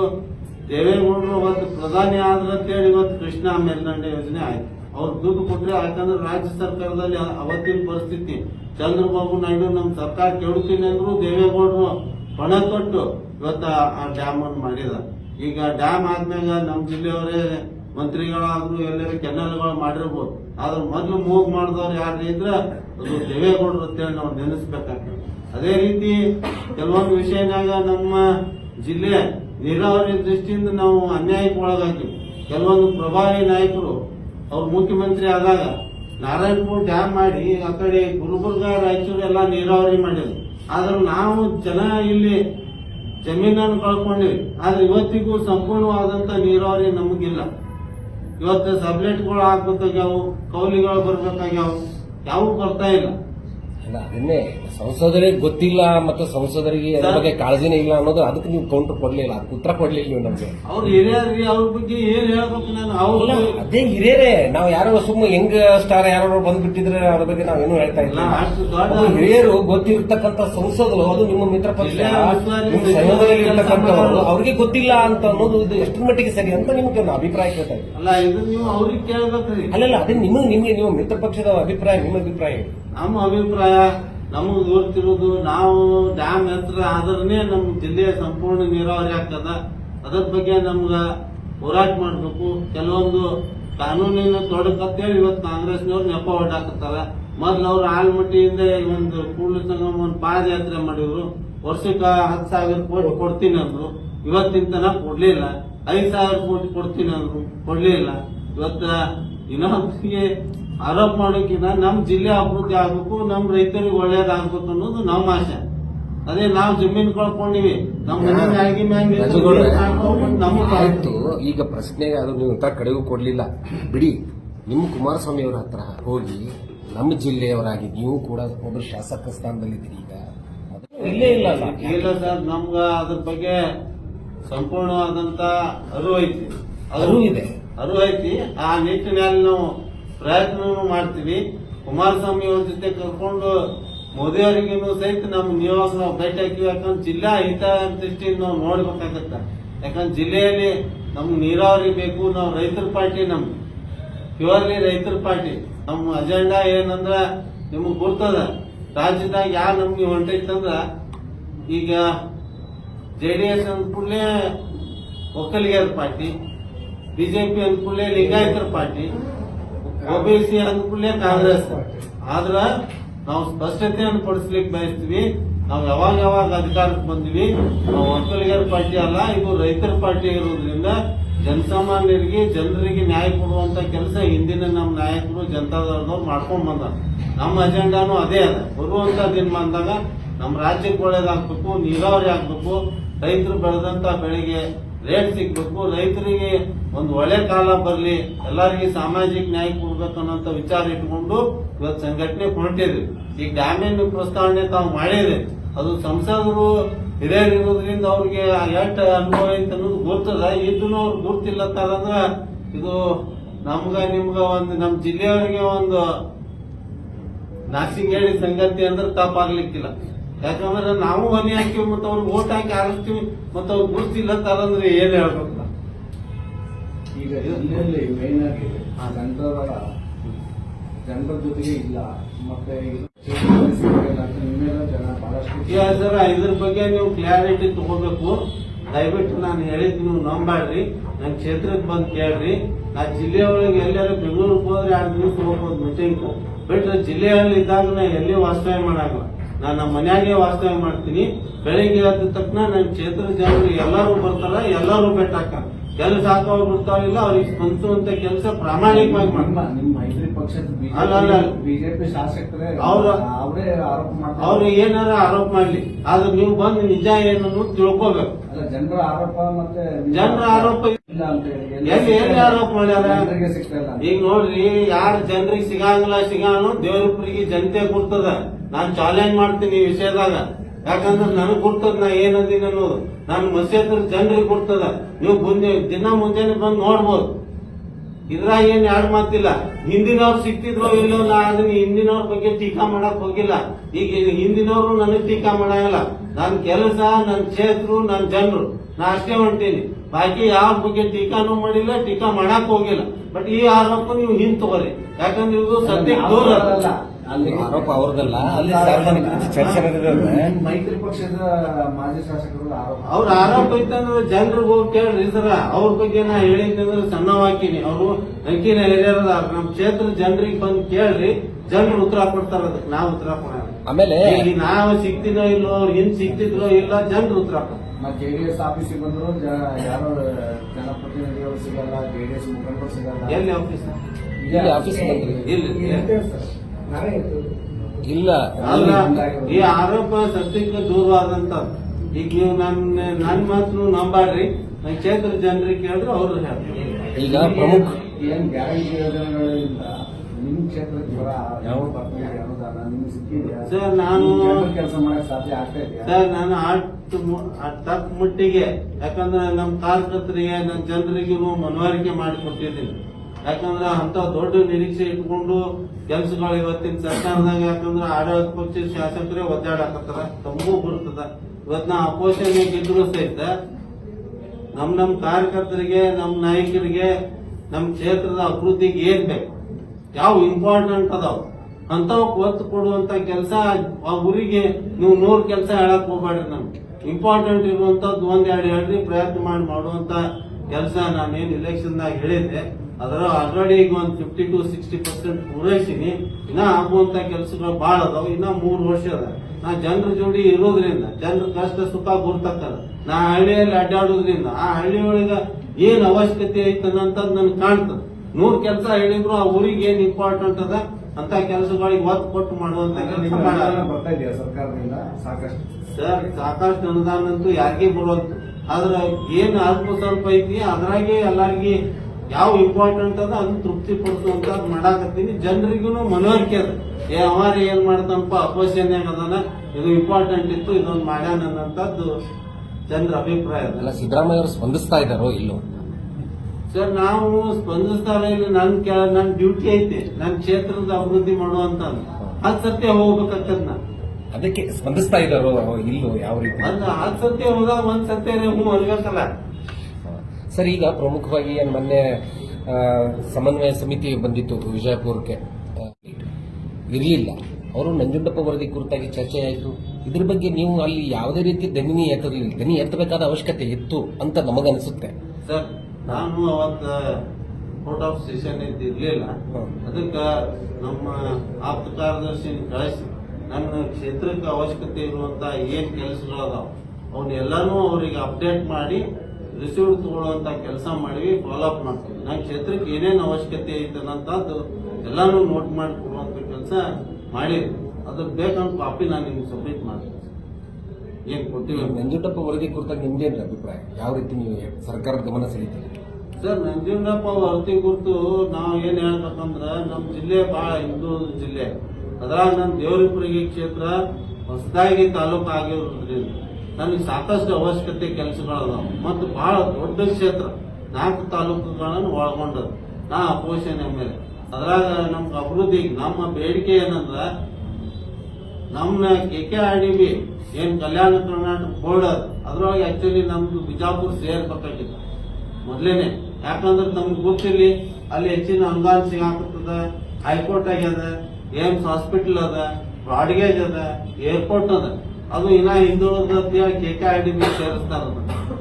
ದೇವೇಗೌಡರು ಒಂದು ಪ್ರಧಾನಿ ಆದ್ರೆ ಅಂತೇಳಿ ಇವತ್ತು ಕೃಷ್ಣ ಮೇಲ್ದಂಡೆ ಯೋಜನೆ ಆಯ್ತು. ಅವ್ರು ದುಡ್ಡು ಕೊಟ್ಟರೆ ಯಾಕಂದ್ರೆ ರಾಜ್ಯ ಸರ್ಕಾರದಲ್ಲಿ ಅವತ್ತಿನ ಪರಿಸ್ಥಿತಿ. ಚಂದ್ರಬಾಬು ನಾಯ್ಡು ನಮ್ಮ ಸರ್ಕಾರ ಕೆಡುತ್ತೀನಿ ಅಂದ್ರು ದೇವೇಗೌಡರು ಪಣ ಕೊಟ್ಟು ಇವತ್ತ ಆ ಡ್ಯಾಮ್ ಅನ್ನು ಮಾಡಿದ ಈಗ ಡ್ಯಾಮ್ ಆದ್ಮ್ಯಾಗ ನಮ್ಮ ಜಿಲ್ಲೆಯವರೇ ಮಂತ್ರಿಗಳಾದ್ರು ಎಲ್ಲರೂ ಕೆನಲ್ಗಳು ಮಾಡಿರ್ಬೋದು. ಆದ್ರೆ ಮೊದಲು ಮೂಗ್ ಮಾಡಿದವ್ರು ಯಾರು ಇದ್ರೆ ಅದು ದೇವೇಗೌಡರು ಅಂತೇಳಿ ನಾವು ನೆನೆಸ್ಬೇಕಾಗ್ತದೆ. ಅದೇ ರೀತಿ ಕೆಲವೊಂದು ವಿಷಯನಾಗ ನಮ್ಮ ಜಿಲ್ಲೆ ನೀರಾವರಿ ದೃಷ್ಟಿಯಿಂದ ನಾವು ಅನ್ಯಾಯಕ್ಕೆ ಒಳಗಾಗಿ ಕೆಲವೊಂದು ಪ್ರಭಾವಿ ನಾಯಕರು, ಅವ್ರು ಮುಖ್ಯಮಂತ್ರಿ ಆದಾಗ ನಾರಾಯಣಪುರ ಡ್ಯಾಮ್ ಮಾಡಿ ಆ ಕಡೆ ಗುಲ್ಬರ್ಗ, ರಾಯಚೂರು ಎಲ್ಲ ನೀರಾವರಿ ಮಾಡಿದ್ರು. ಆದ್ರೆ ನಾವು ಜನ ಇಲ್ಲಿ ಜಮೀನನ್ನು ಕಳ್ಕೊಂಡಿವಿ. ಆದ್ರೆ ಇವತ್ತಿಗೂ ಸಂಪೂರ್ಣವಾದಂತ ನೀರಾವರಿ ನಮಗಿಲ್ಲ. ಇವತ್ತು ಸಬ್ಲೆಟ್ಗಳು ಹಾಕ್ಬೇಕಾಗ್ಯಾವು, ಕೌಲಿಗಳು ಬರ್ಬೇಕಾಗ್ಯಾವು, ಯಾವೂ ಬರ್ತಾ ಇಲ್ಲ. ಸಂಸದರಿಗೆ ಗೊತ್ತಿಲ್ಲ ಮತ್ತೆ ಸಂಸದರಿಗೆ ಅದ್ರ ಬಗ್ಗೆ ಕಾಳಜಿನೇ ಇಲ್ಲ ಅನ್ನೋದು ಅದಕ್ಕೆ ನೀವು ಕೌಂಟರ್ ಕೊಡ್ಲಿಲ್ಲ ಅದಕ್ಕೆ ಉತ್ತರ ಕೊಡ್ಲಿಲ್ಲ ನೀವು ನಮ್ಗೆ. ಅವ್ರು ಹಿರಿಯರಿಗೆ ಅವ್ರ ಬಗ್ಗೆ ಏನ್ ಹೇಳ್ಬೇಕು ನಾನು? ಅವ್ರು ಅದೇ ಹಿರಿಯರೇ. ನಾವು ಯಾರೋ ಸುಮ್ಮನೆ ಹೆಂಗ್ ಸ್ಟಾರ್ ಯಾರೋ ಬಂದ್ಬಿಟ್ಟಿದ್ರೆ ಅದ್ರ ಬಗ್ಗೆ ನಾವೇನು ಹೇಳ್ತಾ ಇಲ್ಲ ಹಿರಿಯರು ಗೊತ್ತಿರ್ತಕ್ಕಂಥ ಸಂಸದರು ಅದು ನಿಮ್ಮ ಮಿತ್ರ ಪಕ್ಷ. ನಿಮ್ಮ ಇರ್ತಕ್ಕಂಥವ್ರು ಅವ್ರಿಗೆ ಗೊತ್ತಿಲ್ಲ ಅಂತ ಅನ್ನೋದು ಇದು ಎಷ್ಟು ಮಟ್ಟಿಗೆ ಸರಿ ಅಂತ ನಿಮ್ಗೆ ಅಭಿಪ್ರಾಯ ಕೇಳ್ತಾ ಇದ್ದೀನಿ. ಅಲ್ಲ ಇದು ನೀವು ಅವ್ರಿಗೆ ಕೇಳ್ಬೇಕ್ರಿ. ಅಲ್ಲಲ್ಲ ಅದೇ ನಿಮಗೆ ನಿಮ್ಗೆ ನಿಮ್ಮ ಮಿತ್ರ ಪಕ್ಷದ ಅಭಿಪ್ರಾಯ ನಿಮ್ಮ ಅಭಿಪ್ರಾಯ. ನಮ್ಮ ಅಭಿಪ್ರಾಯ ನಮಗೆ ಗೊತ್ತಿರೋದು ನಾವು ಡ್ಯಾಮ್ ಎತ್ತರ ಆದ್ರನೇ ನಮ್ಮ ಜಿಲ್ಲೆಯ ಸಂಪೂರ್ಣ ನೀರಾವರಿ ಆಗ್ತದ. ಅದ್ರ ಬಗ್ಗೆ ನಮ್ಗ ಹೋರಾಟ ಮಾಡ್ಬೇಕು. ಕೆಲವೊಂದು ಕಾನೂನಿನ ತೊಡಕತ್ತೇಳಿ ಇವತ್ತು ಕಾಂಗ್ರೆಸ್ನವ್ರು ನೆಪ ಹೊಡಾಕತ್ತಾರ ಮೊದ್ಲು ಅವ್ರು ಆಲ್ಮಟ್ಟಿಯಿಂದ ಒಂದು ಕೂಡಲ ಸಂಗಮ ಒಂದು ಪಾದಯಾತ್ರೆ ಮಾಡಿದ್ರು. ವರ್ಷಕ್ಕೆ ಹತ್ತು ಸಾವಿರ ಕೋಟಿ ಕೊಡ್ತೀನಿ ಅಂದ್ರು. ಇವತ್ತಿನ ತನಕ ಕೊಡ್ಲಿಲ್ಲ. ಐದ್ ಸಾವಿರ ಕೋಟಿ ಕೊಡ್ತೀನಿ ಅಂದ್ರು. ಕೊಡ್ಲಿಲ್ಲ. ಇವತ್ತ ಇನ್ನೊಂದಿಗೆ ಆರೋಪ ಮಾಡೋಕ್ಕಿಂತ ನಮ್ಮ ಜಿಲ್ಲೆ ಅಭಿವೃದ್ಧಿ ಆಗಬೇಕು ನಮ್ಮ ರೈತರಿಗೆ ಒಳ್ಳೇದಾಗಬೇಕು ಅನ್ನೋದು ನಮ್ಮ ಆಸೆ. ಅದೇ ನಾವು ಜಮೀನು ಕಳ್ಕೊಂಡಿವಿ. ಆಯ್ತು ಈಗ ಪ್ರಶ್ನೆಗೆ ಅದು ನೀವು ಉತ್ತರ ಕಡೆಗೂ ಕೊಡ್ಲಿಲ್ಲ. ಬಿಡಿ ನಿಮ್ಮ ಕುಮಾರಸ್ವಾಮಿ ಅವರ ಹತ್ರ ಹೋಗಿ ನಮ್ಮ ಜಿಲ್ಲೆಯವರಾಗಿ ನೀವು ಕೂಡ ಒಬ್ಬರು ಶಾಸಕ ಸ್ಥಾನದಲ್ಲಿದ್ದೀರಿ ಈಗ. ಇಲ್ಲೇ ಇಲ್ಲ ಇಲ್ಲ ಸರ್ ನಮ್ಗ ಅದ್ರ ಬಗ್ಗೆ ಸಂಪೂರ್ಣವಾದಂತ ಅರಿವು ಐತಿ. ಅರಿವು ಇದೆ. ಅರಿವು ಐತಿ. ಆ ನಿಟ್ಟಿನಲ್ಲಿ ನಾವು ಪ್ರಯತ್ನವನ್ನು ಮಾಡ್ತೀವಿ. ಕುಮಾರಸ್ವಾಮಿ ಅವ್ರ ಜೊತೆ ಕರ್ಕೊಂಡು ಮೋದಿ ಅವರಿಗೂ ಸಹಿತ ನಮ್ಮ ನಿವಾಸ ನಾವು ಭೇಟಿ ಹಾಕಿವಿ. ಯಾಕಂದ್ರೆ ಜಿಲ್ಲಾ ಹಿತ ದೃಷ್ಟಿಯಿಂದ ನಾವು ನೋಡ್ಬೇಕಾಗತ್ತ. ಯಾಕಂದ್ರೆ ಜಿಲ್ಲೆಯಲ್ಲಿ ನಮ್ಗೆ ನೀರಾವರಿ ಬೇಕು. ನಾವು ರೈತರ ಪಾರ್ಟಿ ನಮ್ ಪ್ಯೂರ್ಲಿ ರೈತರ ಪಾರ್ಟಿ. ನಮ್ಮ ಅಜೆಂಡಾ ಏನಂದ್ರ ನಿಮಗೆ ಗುರ್ತದ. ರಾಜ್ಯದಾಗ ಯಾರು ನಮ್ಗೆ ಹೊಂಟೈತಂದ್ರ ಈಗ ಜೆ ಡಿ ಎಸ್ ಅಂದ್ಕೂಡ್ಲೆ ಒಕ್ಕಲಿಗರ ಪಾರ್ಟಿ ಬಿಜೆಪಿ ಅಂದ್ಕೂಡ್ಲೆ ಲಿಂಗಾಯತರ ಪಾರ್ಟಿ. ಒಬಿಸಿ ಅಂದ್ಕೂಡಲೇ ಕಾಂಗ್ರೆಸ್. ಆದ್ರ ನಾವು ಸ್ಪಷ್ಟತೆಯನ್ನು ಪಡಿಸ್ಲಿಕ್ಕೆ ಬಯಸ್ತೀವಿ. ನಾವು ಯಾವಾಗ ಯಾವಾಗ ಅಧಿಕಾರಕ್ಕೆ ಬಂದಿವಿ, ನಾವು ಒಕ್ಕಲಿಗರ ಪಾರ್ಟಿ ಅಲ್ಲ, ಇದು ರೈತರ ಪಾರ್ಟಿ ಇರೋದ್ರಿಂದ ಜನಸಾಮಾನ್ಯರಿಗೆ, ಜನರಿಗೆ ನ್ಯಾಯ ಕೊಡುವಂತ ಕೆಲಸ ಹಿಂದಿನ ನಮ್ಮ ನಾಯಕರು, ಜನತಾದಳದವ್ರು ಮಾಡ್ಕೊಂಡ್ ಬಂದ ನಮ್ಮ ಅಜೆಂಡಾನು ಅದೇ ಅದ. ಬರುವಂತ ದಿನ ಬಂದಾಗ ನಮ್ಮ ರಾಜ್ಯಕ್ಕೆ ಒಳ್ಳೇದಾಗ್ಬೇಕು, ನೀರಾವರಿ ಆಗ್ಬೇಕು, ರೈತರು ಬೆಳೆದಂತ ಬೆಳೆಗೆ ರೇಟ್ ಸಿಗ್ಬೇಕು, ರೈತರಿಗೆ ಒಂದು ಒಳ್ಳೆ ಕಾಲ ಬರಲಿ, ಎಲ್ಲರಿಗೆ ಸಾಮಾಜಿಕ ನ್ಯಾಯ ಕೊಡ್ಬೇಕು ಅನ್ನೋಂತ ವಿಚಾರ ಇಟ್ಕೊಂಡು ಇವತ್ತು ಸಂಘಟನೆ ಹೊರಟಿದ್ವಿ ಈ ಡ್ಯಾಮೇಜ್ ಪ್ರಸ್ತಾವನೆ ತಾವು ಮಾಡಿದ್ರೆ ಅದು ಸಂಸದರು ಹಿರಿಯರಿರೋದ್ರಿಂದ ಅವ್ರಿಗೆ ಎಷ್ಟು ಅನುಭವ ಐತೆ ಅನ್ನೋದು ಗೊತ್ತದ. ಇದನ್ನು ಅವ್ರು ಗುರ್ತಿಲ್ಲತ್ತಾರಂದ್ರ ಇದು ನಮ್ಗ, ನಿಮ್ಗ ಒಂದು ನಮ್ಮ ಜಿಲ್ಲೆಯವರಿಗೆ ಒಂದು ನಾಚಿಂಗೇಡಿ ಸಂಗತಿ ಅಂದ್ರೆ ತಪ್ಪಾಗ್ಲಿಕ್ಕಿಲ್ಲ. ಯಾಕಂದ್ರೆ ನಾವು ಮನೆ ಹಾಕಿವಿ ಮತ್ತೆ ಅವ್ರಿಗೆ ಓಟ್ ಹಾಕಿ ಆರಿಸ್ತೀವಿ ಮತ್ತೆ ಅವ್ರು ಗುರ್ತಿಲ್ಲತ್ತಾರಂದ್ರೆ ಏನ್ ಹೇಳ್ಬೇಕು? ಈಗ ಜಿಲ್ಲೆಯಲ್ಲಿ ಮೇನ್ ಆಗಿ ಆ ಜನರ ಜನರ ಜೊತೆಗೆ ಇಲ್ಲ. ಮತ್ತೆ ಜನ ಬಹಳಷ್ಟು ಸರ್ ಇದ್ರ ಬಗ್ಗೆ ನೀವು ಕ್ಲಾರಿಟಿ ತಗೋಬೇಕು. ದಯವಿಟ್ಟು ನಾನು ಹೇಳಿದ್ ನೀವು ನಂಬಾಡ್ರಿ. ನನ್ನ ಕ್ಷೇತ್ರಕ್ಕೆ ಬಂದು ಕೇಳ್ರಿ. ನಾ ಜಿಲ್ಲೆಯೊಳಗೆ ಎಲ್ಲಾರು ಬೆಂಗಳೂರಿಗೆ ಹೋದ್ರೆ ಎರಡು ದಿವಸ ಹೋಗ್ಬೋದು ಮೀಟಿಂಗ್ ಬಿಟ್ರೆ ಜಿಲ್ಲೆಯಲ್ಲಿ ಇದ್ದಾಗ ನಾ ಎಲ್ಲಿ ವಾಸ್ತವ್ಯ ಮಾಡಲ್ಲ ನಾನು ನಮ್ಮ ಮನ್ಯಾಗೆ ವಾಸ್ತವ್ಯ ಮಾಡ್ತೀನಿ. ಬೆಳಿಗ್ಗೆ ಎದ್ದ ತಕ್ಷಣ ನನ್ನ ಕ್ಷೇತ್ರದ ಜನರು ಎಲ್ಲರೂ ಬರ್ತಾರ ಎಲ್ಲರೂ ಬೆಟ್ಟಾಕ ಕೆಲಸ ಹಾಕೋರು ಬಿಡ್ತಾವಿಲ್ಲ ಅವ್ರಿಗೆ ಸ್ಪಂದಿಸುವಂತ ಕೆಲಸ ಪ್ರಾಮಾಣಿಕವಾಗಿ ಮಾಡ್ತಾರೆ ನಿಮ್ಮ ಮೈತ್ರಿ ಪಕ್ಷದ. ಬಿಜೆಪಿ ಶಾಸಕರೇ ಅವ್ರ- ಅವರೇ ಆರೋಪ ಮಾಡ್ತಾರೆ. ಅವ್ರು ಏನಾರ ಆರೋಪ ಮಾಡ್ಲಿ. ಆದ್ರೆ ನೀವು ಬಂದು ನಿಜ ಏನನ್ನು ತಿಳ್ಕೋಬೇಕು. ಜನರ ಆರೋಪ ಮತ್ತೆ ಜನರ ಆರೋಪ ಇಲ್ಲ ಅಂತ ಹೇಳಿ. ಎಲ್ಲಿ ಆರೋಪ ಮಾಡ್ಯಾರ? ಸಿಗ್ತಾ ಇಲ್ಲ. ಈಗ ನೋಡ್ರಿ ಯಾರ ಜನರಿಗೆ ಸಿಗಂಗಿಲ್ಲ ಸಿಗಾನು ದೇವ್ರಪ್ಪರಿಗೆ ಜನತೆ ಕೊಡ್ತದ ನಾನ್ ಚಾಲೆಂಜ್ ಮಾಡ್ತೀನಿ ಈ ವಿಷಯದಾಗ. ಯಾಕಂದ್ರೆ ನನಗೆ ಕೊಡ್ತದ ನಾ ಏನದೀನಿ ಅನ್ನೋದು ನಾನು ಮಸೀದ್ರ ಜನರಿಗೆ ಕೊಡ್ತದ ನೀವು ಮುಂದೆ ದಿನ ಮುಂಜಾನೆ ಬಂದು ನೋಡ್ಬೋದು. ಇದ್ರಾಗ ಏನ್ ಎರಡು ಮಾತಿಲ್ಲ. ಹಿಂದಿನವ್ರು ಸಿಕ್ತಿದ್ರು ಇಲ್ಲೋ ನಾ ಅದನ್ನ ಹಿಂದಿನವ್ರ ಬಗ್ಗೆ ಟೀಕಾ ಮಾಡಕ್ ಹೋಗಿಲ್ಲ. ಈಗ ಹಿಂದಿನವ್ರು ನನಗೆ ಟೀಕಾ ಮಾಡಂಗಿಲ್ಲ. ನನ್ನ ಕೆಲಸ ನನ್ನ ಕ್ಷೇತ್ರ ನನ್ನ ಜನರು. ನಾ ಅಷ್ಟೇ ಹೊಂಟೀನಿ. ಬಾಕಿ ಯಾವ ಬಗ್ಗೆ ಟೀಕಾನು ಮಾಡಿಲ್ಲ ಟೀಕಾ ಮಾಡಕ್ ಹೋಗಿಲ್ಲ. ಬಟ್ ಈ ಆರೋಪ ನೀವು ಹಿಂದ್ ತಗೋರಿ. ಯಾಕಂದ್ರೆ ಇದು ಸದ್ಯಕ್ಕೆ ದೂರ. ಅಲ್ಲ. ಅಲ್ಲಿ ಆರೋಪ ಅವ್ರದಲ್ಲ ಅಲ್ಲಿ ಸಾರ್ವಜನಿಕ ಚರ್ಚೆ ಮೈತ್ರಿ ಪಕ್ಷದ ಮಾಜಿ ಶಾಸಕರು ಅವ್ರ ಆರೋಪ ಇತ್ತಂದ್ರೆ ಜನರು ಹೋಗಿ ಕೇಳ್ರಿ ಸರ ಅವ್ರ ಬಗ್ಗೆ ನಾ ಹೇಳಿದ್ದಂದ್ರೆ ಸಣ್ಣವಾಕಿನಿ ಅವರು ಅಂಕಿನ ಹಿರಿಯರದ ನಮ್ಮ ಕ್ಷೇತ್ರ ಜನರಿಗೆ ಬಂದು ಕೇಳ್ರಿ ಜನರು ಉತ್ತರ ಕೊಡ್ತಾರ ಅದಕ್ಕೆ ನಾವು ಉತ್ತರ ಕೊಡೋಣ ಆಮೇಲೆ ನಾವು ಸಿಗ್ತೀನೋ ಇಲ್ಲೋ ಅವ್ರು ಹಿಂದ್ ಸಿಗ್ತಿದ್ರೋ ಇಲ್ಲ ಜನರು ಉತ್ತರ ಜೆ ಡಿ ಎಸ್ ಆಫೀಸಿಗೆ ಬಂದ್ರು ಜ- ಯಾರು ಜನಪ್ರತಿನಿಧಿಗಳು ಸಿಗಲ್ಲ ಜೆಡಿಎಸ್ ಮುಖಂಡರು ಸಿಗಲ್ಲ ಎಲ್ಲಿ ಆಫೀಸ್ ಇಲ್ಲಿ ಆಫೀಸ್ ಬಂದ್ರಿ ಇಲ್ಲಿ. ಇಲ್ಲ ಈ ಆರೋಪ ಸತ್ಯಕ್ಕೆ ದೂರವಾದಂತ ಈಗ ನೀವು ನನ್ನ ನನ್ನ ಮಾತು ನಂಬಾಡ್ರಿ. ನನ್ನ ಕ್ಷೇತ್ರ ಜನರಿಗೆ ಕೇಳಿದ್ರು ಅವರು ಹೇಳ್ತಾರೆ. ಈಗ ಪ್ರಮುಖ ಏನ್ ಗ್ಯಾರಂಟಿ ಯೋಜನೆಗಳಿಂದ ನಿಮ್ ಕ್ಷೇತ್ರಕ್ಕೆ ಬರ ಯಾವ ಅನುದಾನ ನಿಮ್ಗೆ ಸಿಕ್ಕಿದೆಯಾ? ಸರ್, ನಾನು- ಕೆಲಸ ಮಾಡಕ್ ಸಾಧ್ಯ ಆಗ್ತಾ ಇದೆಯಾ? ಸರ್ ನಾನು ಅಷ್ಟ್ ತಕ್ಕ ಮಟ್ಟಿಗೆ ಯಾಕಂದ್ರೆ ನಮ್ಮ ಕಾರ್ಯಕರ್ತರಿಗೆ ನನ್ನ ಜನರಿಗೂ ಮನವರಿಕೆ ಮಾಡಿಕೊಟ್ಟಿದ್ದೀನಿ. ಯಾಕಂದ್ರೆ ಅಂತ ದೊಡ್ಡ ನಿರೀಕ್ಷೆ ಇಟ್ಕೊಂಡು ಕೆಲಸಗಳು ಇವತ್ತಿನ ಸರ್ಕಾರದಾಗ ಯಾಕಂದ್ರೆ ಆಡಳಿತ ಪಕ್ಷದ ಶಾಸಕರೇ ಒದ್ದಾಡಕತ್ತಾರ ತಮಗೂ ಬರ್ತದ ಇವತ್ ನಾ ಅಪೋಷಣೆ ಗೆದ್ರು ಸಹಿತ ನಮ್ ನಮ್ ಕಾರ್ಯಕರ್ತರಿಗೆ, ನಮ್ ನಾಯಕರಿಗೆ, ನಮ್ ಕ್ಷೇತ್ರದ ಅಭಿವೃದ್ಧಿಗೆ ಏನ್ ಬೇಕು? ಯಾವ ಇಂಪಾರ್ಟೆಂಟ್ ಅದಾವ? ಅಂತವಕ್ ಒತ್ತು ಕೊಡುವಂತ ಕೆಲಸ ಆ ಊರಿಗೆ ನೀವು ನೂರ್ ಕೆಲಸ ಹೇಳಕ್ ಹೋಗ್ಬೇಡ್ರಿ ನಮ್ಗೆ. ಇಂಪಾರ್ಟೆಂಟ್ ಇರುವಂತದ್ದು ಒಂದ್, ಎರಡು ಹೇಳ್ರಿ, ಪ್ರಯತ್ನ ಮಾಡಿ ಮಾಡುವಂತ ಕೆಲಸ ನಾನೇನು ಇಲೆಕ್ಷನ್ ಆಗಿ ಹೇಳಿದ್ದೆ. ಅದರ ಆಲ್ರೆಡಿ ಈಗ ಒಂದ್ ಫಿಫ್ಟಿ ಟು ಸಿಕ್ಸ್ಟಿ ಪರ್ಸೆಂಟ್ ಪೂರೈಸಿನಿ. ಇನ್ನೂ ಆಗುವಂತ ಕೆಲಸಗಳು ಬಹಳ ಅದಾವ. ಇನ್ನ ಮೂರು ವರ್ಷ ಅದ. ನಾ ಜನರ ಜೋಡಿ ಇರೋದ್ರಿಂದ ಜನರ ಕಷ್ಟ ಸುಖ ಗುರ್ತಕ್ಕದ ನಾ ಹಳ್ಳಿಯಲ್ಲಿ ಅಡ್ಡಾಡೋದ್ರಿಂದ ಆ ಹಳ್ಳಿ ಒಳಗ ಏನ್ ಅವಶ್ಯಕತೆ ಐತ ಅಂತ ನನ್ಗೆ ಕಾಣ್ತದ. ನೂರ್ ಕೆಲಸ ಹೇಳಿದ್ರು ಆ ಊರಿಗೆ ಏನ್ ಇಂಪಾರ್ಟೆಂಟ್ ಅದ? ಅಂತ ಕೆಲಸಗಳಿಗೆ ಒತ್ತು ಕೊಟ್ಟು ಮಾಡುವಂತ ಸರ್ಕಾರದಿಂದ? ಸಾಕಷ್ಟು. ಸರ್ ಸಾಕಷ್ಟು ಅನುದಾನ ಅಂತೂ ಯಾರಿಗೆ ಬರುವಂತ ಆದ್ರ ಏನ್ ಅಲ್ಪ ಸ್ವಲ್ಪ ಐತಿ ಅದ್ರಾಗೆ ಎಲ್ಲಾರ್ಗಿ ಯಾವ ಇಂಪಾರ್ಟೆಂಟ್ ಅದ ಅದನ್ನ ತೃಪ್ತಿ ಪಡಿಸುವಂತ ಮಾಡಾಕತ್ತೀನಿ. ಜನರಿಗೂ ಮನವರಿಕೆ ಅದ. ಏ ಅವಾರ ಏನ್ ಮಾಡ್ತಾನಪ್ಪ ಅಪೋಸಿಷನ್ ಏನದಾನ ಇದು ಇಂಪಾರ್ಟೆಂಟ್ ಇತ್ತು ಇದೊಂದು ಮಾಡ್ಯಾನ ಅನ್ನೋಂಥದ್ದು ಜನರ ಅಭಿಪ್ರಾಯ ಅದಲ್ಲ ಸಿದ್ದರಾಮಯ್ಯ ಅವರು ಸ್ಪಂದಿಸ್ತಾ ಇದ್ದಾರೋ ಇಲ್ಲೋ? ಸರ್ ನಾವು ಸ್ಪಂದಿಸ್ತಾರ ಇಲ್ಲಿ ನನ್ ಕೆಳ ನನ್ ಡ್ಯೂಟಿ ಐತೆ. ನನ್ ಕ್ಷೇತ್ರದ ಅಭಿವೃದ್ಧಿ ಮಾಡುವಂತ ಅದ್ ಸತ್ಯ ಹೋಗ್ಬೇಕಾಗ್ತದ ನಾ. ಅದಕ್ಕೆ ಸ್ಪಂದಿಸ್ತಾ ಇದ್ದಾರೋ ಇಲ್ಲೋ ಯಾವ ರೀತಿ? ಅದ್ ಅದ್ ಸತ್ಯ ಹೋದಾಗ ಒಂದ್ ಸತ್ಯ ಹ್ಞೂ ಅನ್ಬೇಕಲ್ಲ. ಸರ್ ಈಗ ಪ್ರಮುಖವಾಗಿ ಏನ್ ಮೊನ್ನೆ ಸಮನ್ವಯ ಸಮಿತಿ ಬಂದಿತ್ತು ವಿಜಯಪುರಕ್ಕೆ. ಇರಲಿಲ್ಲ. ಅವರು ನಂಜುಂಡಪ್ಪ ವರದಿ ಕುರಿತಾಗಿ ಚರ್ಚೆ ಆಯಿತು. ಇದ್ರ ಬಗ್ಗೆ ನೀವು ಅಲ್ಲಿ ಯಾವುದೇ ರೀತಿ ದನಿ ಎತ್ತಲಿಲ್ಲ ದನಿ ಎತ್ತಬೇಕಾದ ಅವಶ್ಯಕತೆ ಇತ್ತು ಅಂತ ನಮಗನಿಸುತ್ತೆ. ಸರ್ ನಾನು ಅವತ್ತ ಕೋರ್ಟ್ ಆಫ್ ಸೆಷನ್ ಇದು ಇರಲಿಲ್ಲ. ಅದಕ್ಕೆ ನಮ್ಮ ಆಪ್ತ ಕಾರ್ಯದರ್ಶಿ ಕಳಿಸಿ. ನನ್ನ ಕ್ಷೇತ್ರಕ್ಕೆ ಅವಶ್ಯಕತೆ ಇರುವಂತಹ ಏನ್ ಕೆಲಸಗಳದಾವ ಅವನ್ನೆಲ್ಲಾನು ಅವರಿಗೆ ಅಪ್ಡೇಟ್ ಮಾಡಿ ರಿಸೀವ್ ತಗೊಳ್ಳುವಂತ ಕೆಲಸ ಮಾಡಿ ಫಾಲೋ ಅಪ್ ಮಾಡ್ತೀವಿ. ನಾ ಕ್ಷೇತ್ರಕ್ಕೆ ಏನೇನು ಅವಶ್ಯಕತೆ ಐತೆ ಅನ್ನೋಂಥದ್ದು ಎಲ್ಲಾನು ನೋಟ್ ಮಾಡಿ ಕೊಡುವಂತ ಕೆಲಸ ಮಾಡಿ ಅದ್ರ ಬೇಕಂತ ಕಾಪಿ ನಾನು ನಿಮ್ಗೆ ಸಬ್ಮಿಟ್ ಮಾಡ್ತೀನಿ. ಏನು ಕೊಟ್ಟಿಲ್ಲ. ನಂಜುಂಡಪ್ಪ ವರದಿ ಕುರಿತಾಗ ನಿಮ್ದೇನು ಅಭಿಪ್ರಾಯ? ಯಾವ ರೀತಿ ನೀವು ಸರ್ಕಾರದ ಗಮನ ಸೆಳೀತೀರಿ? ಸರ್ ನಂಜುಂಡಪ್ಪ ವರದಿ ಕುರಿತು ನಾವು ಏನ್ ಹೇಳ್ಬೇಕಂದ್ರೆ ನಮ್ಮ ಜಿಲ್ಲೆ ಭಾಳ ಹಿಂದೂ ಜಿಲ್ಲೆ. ಅದ್ರಾಗ ನನ್ನ ದೇವರಿಪುರಿಗೆ ಕ್ಷೇತ್ರ ಹೊಸದಾಗಿ ತಾಲೂಕು ಆಗಿರೋದ್ರಿಂದ ನನಗೆ ಸಾಕಷ್ಟು ಅವಶ್ಯಕತೆ ಕೆಲಸಗಳದಾವ. ಮತ್ತು ಬಹಳ ದೊಡ್ಡ ಕ್ಷೇತ್ರ. ನಾಲ್ಕು ತಾಲೂಕುಗಳನ್ನು ಒಳಗೊಂಡದ. ನಾ ಅಪೋಷಣೆ ಮೇಲೆ ಅದ್ರಾಗ ನಮ್ಗೆ ಅಭಿವೃದ್ಧಿ, ನಮ್ಮ ಬೇಡಿಕೆ ಏನಂದ್ರ ನಮ್ಮ K K R D B, ಏನ್ ಕಲ್ಯಾಣ ಕರ್ನಾಟಕ ಬೋರ್ಡ್ ಅದ. ಅದ್ರೊಳಗೆ ಆಕ್ಚುಲಿ ನಮ್ದು ಬಿಜಾಪುರ ಸೇರ್ಬೇಕಾಗಿತ್ತು. ಮೊದ್ಲೇನೆ. ಯಾಕಂದ್ರೆ ನಮ್ಗೆ ಗೊತ್ತಿರಲಿ, ಅಲ್ಲಿ ಹೆಚ್ಚಿನ ಅನುದಾನ ಸಿಗಾಕತ್ತದ, ಹೈಕೋರ್ಟ್ ಆಗ್ಯದ, ಏಮ್ಸ್ ಹಾಸ್ಪಿಟಲ್ ಅದ, ಬ್ರಾಡ್ಗೇಜ್ ಅದ, ಏರ್ಪೋರ್ಟ್ ಅದ. ಅದು ಇನ್ನ ಹಿಂದುಳಿದ K K R D B ಸೇರಿಸ್ತಾರ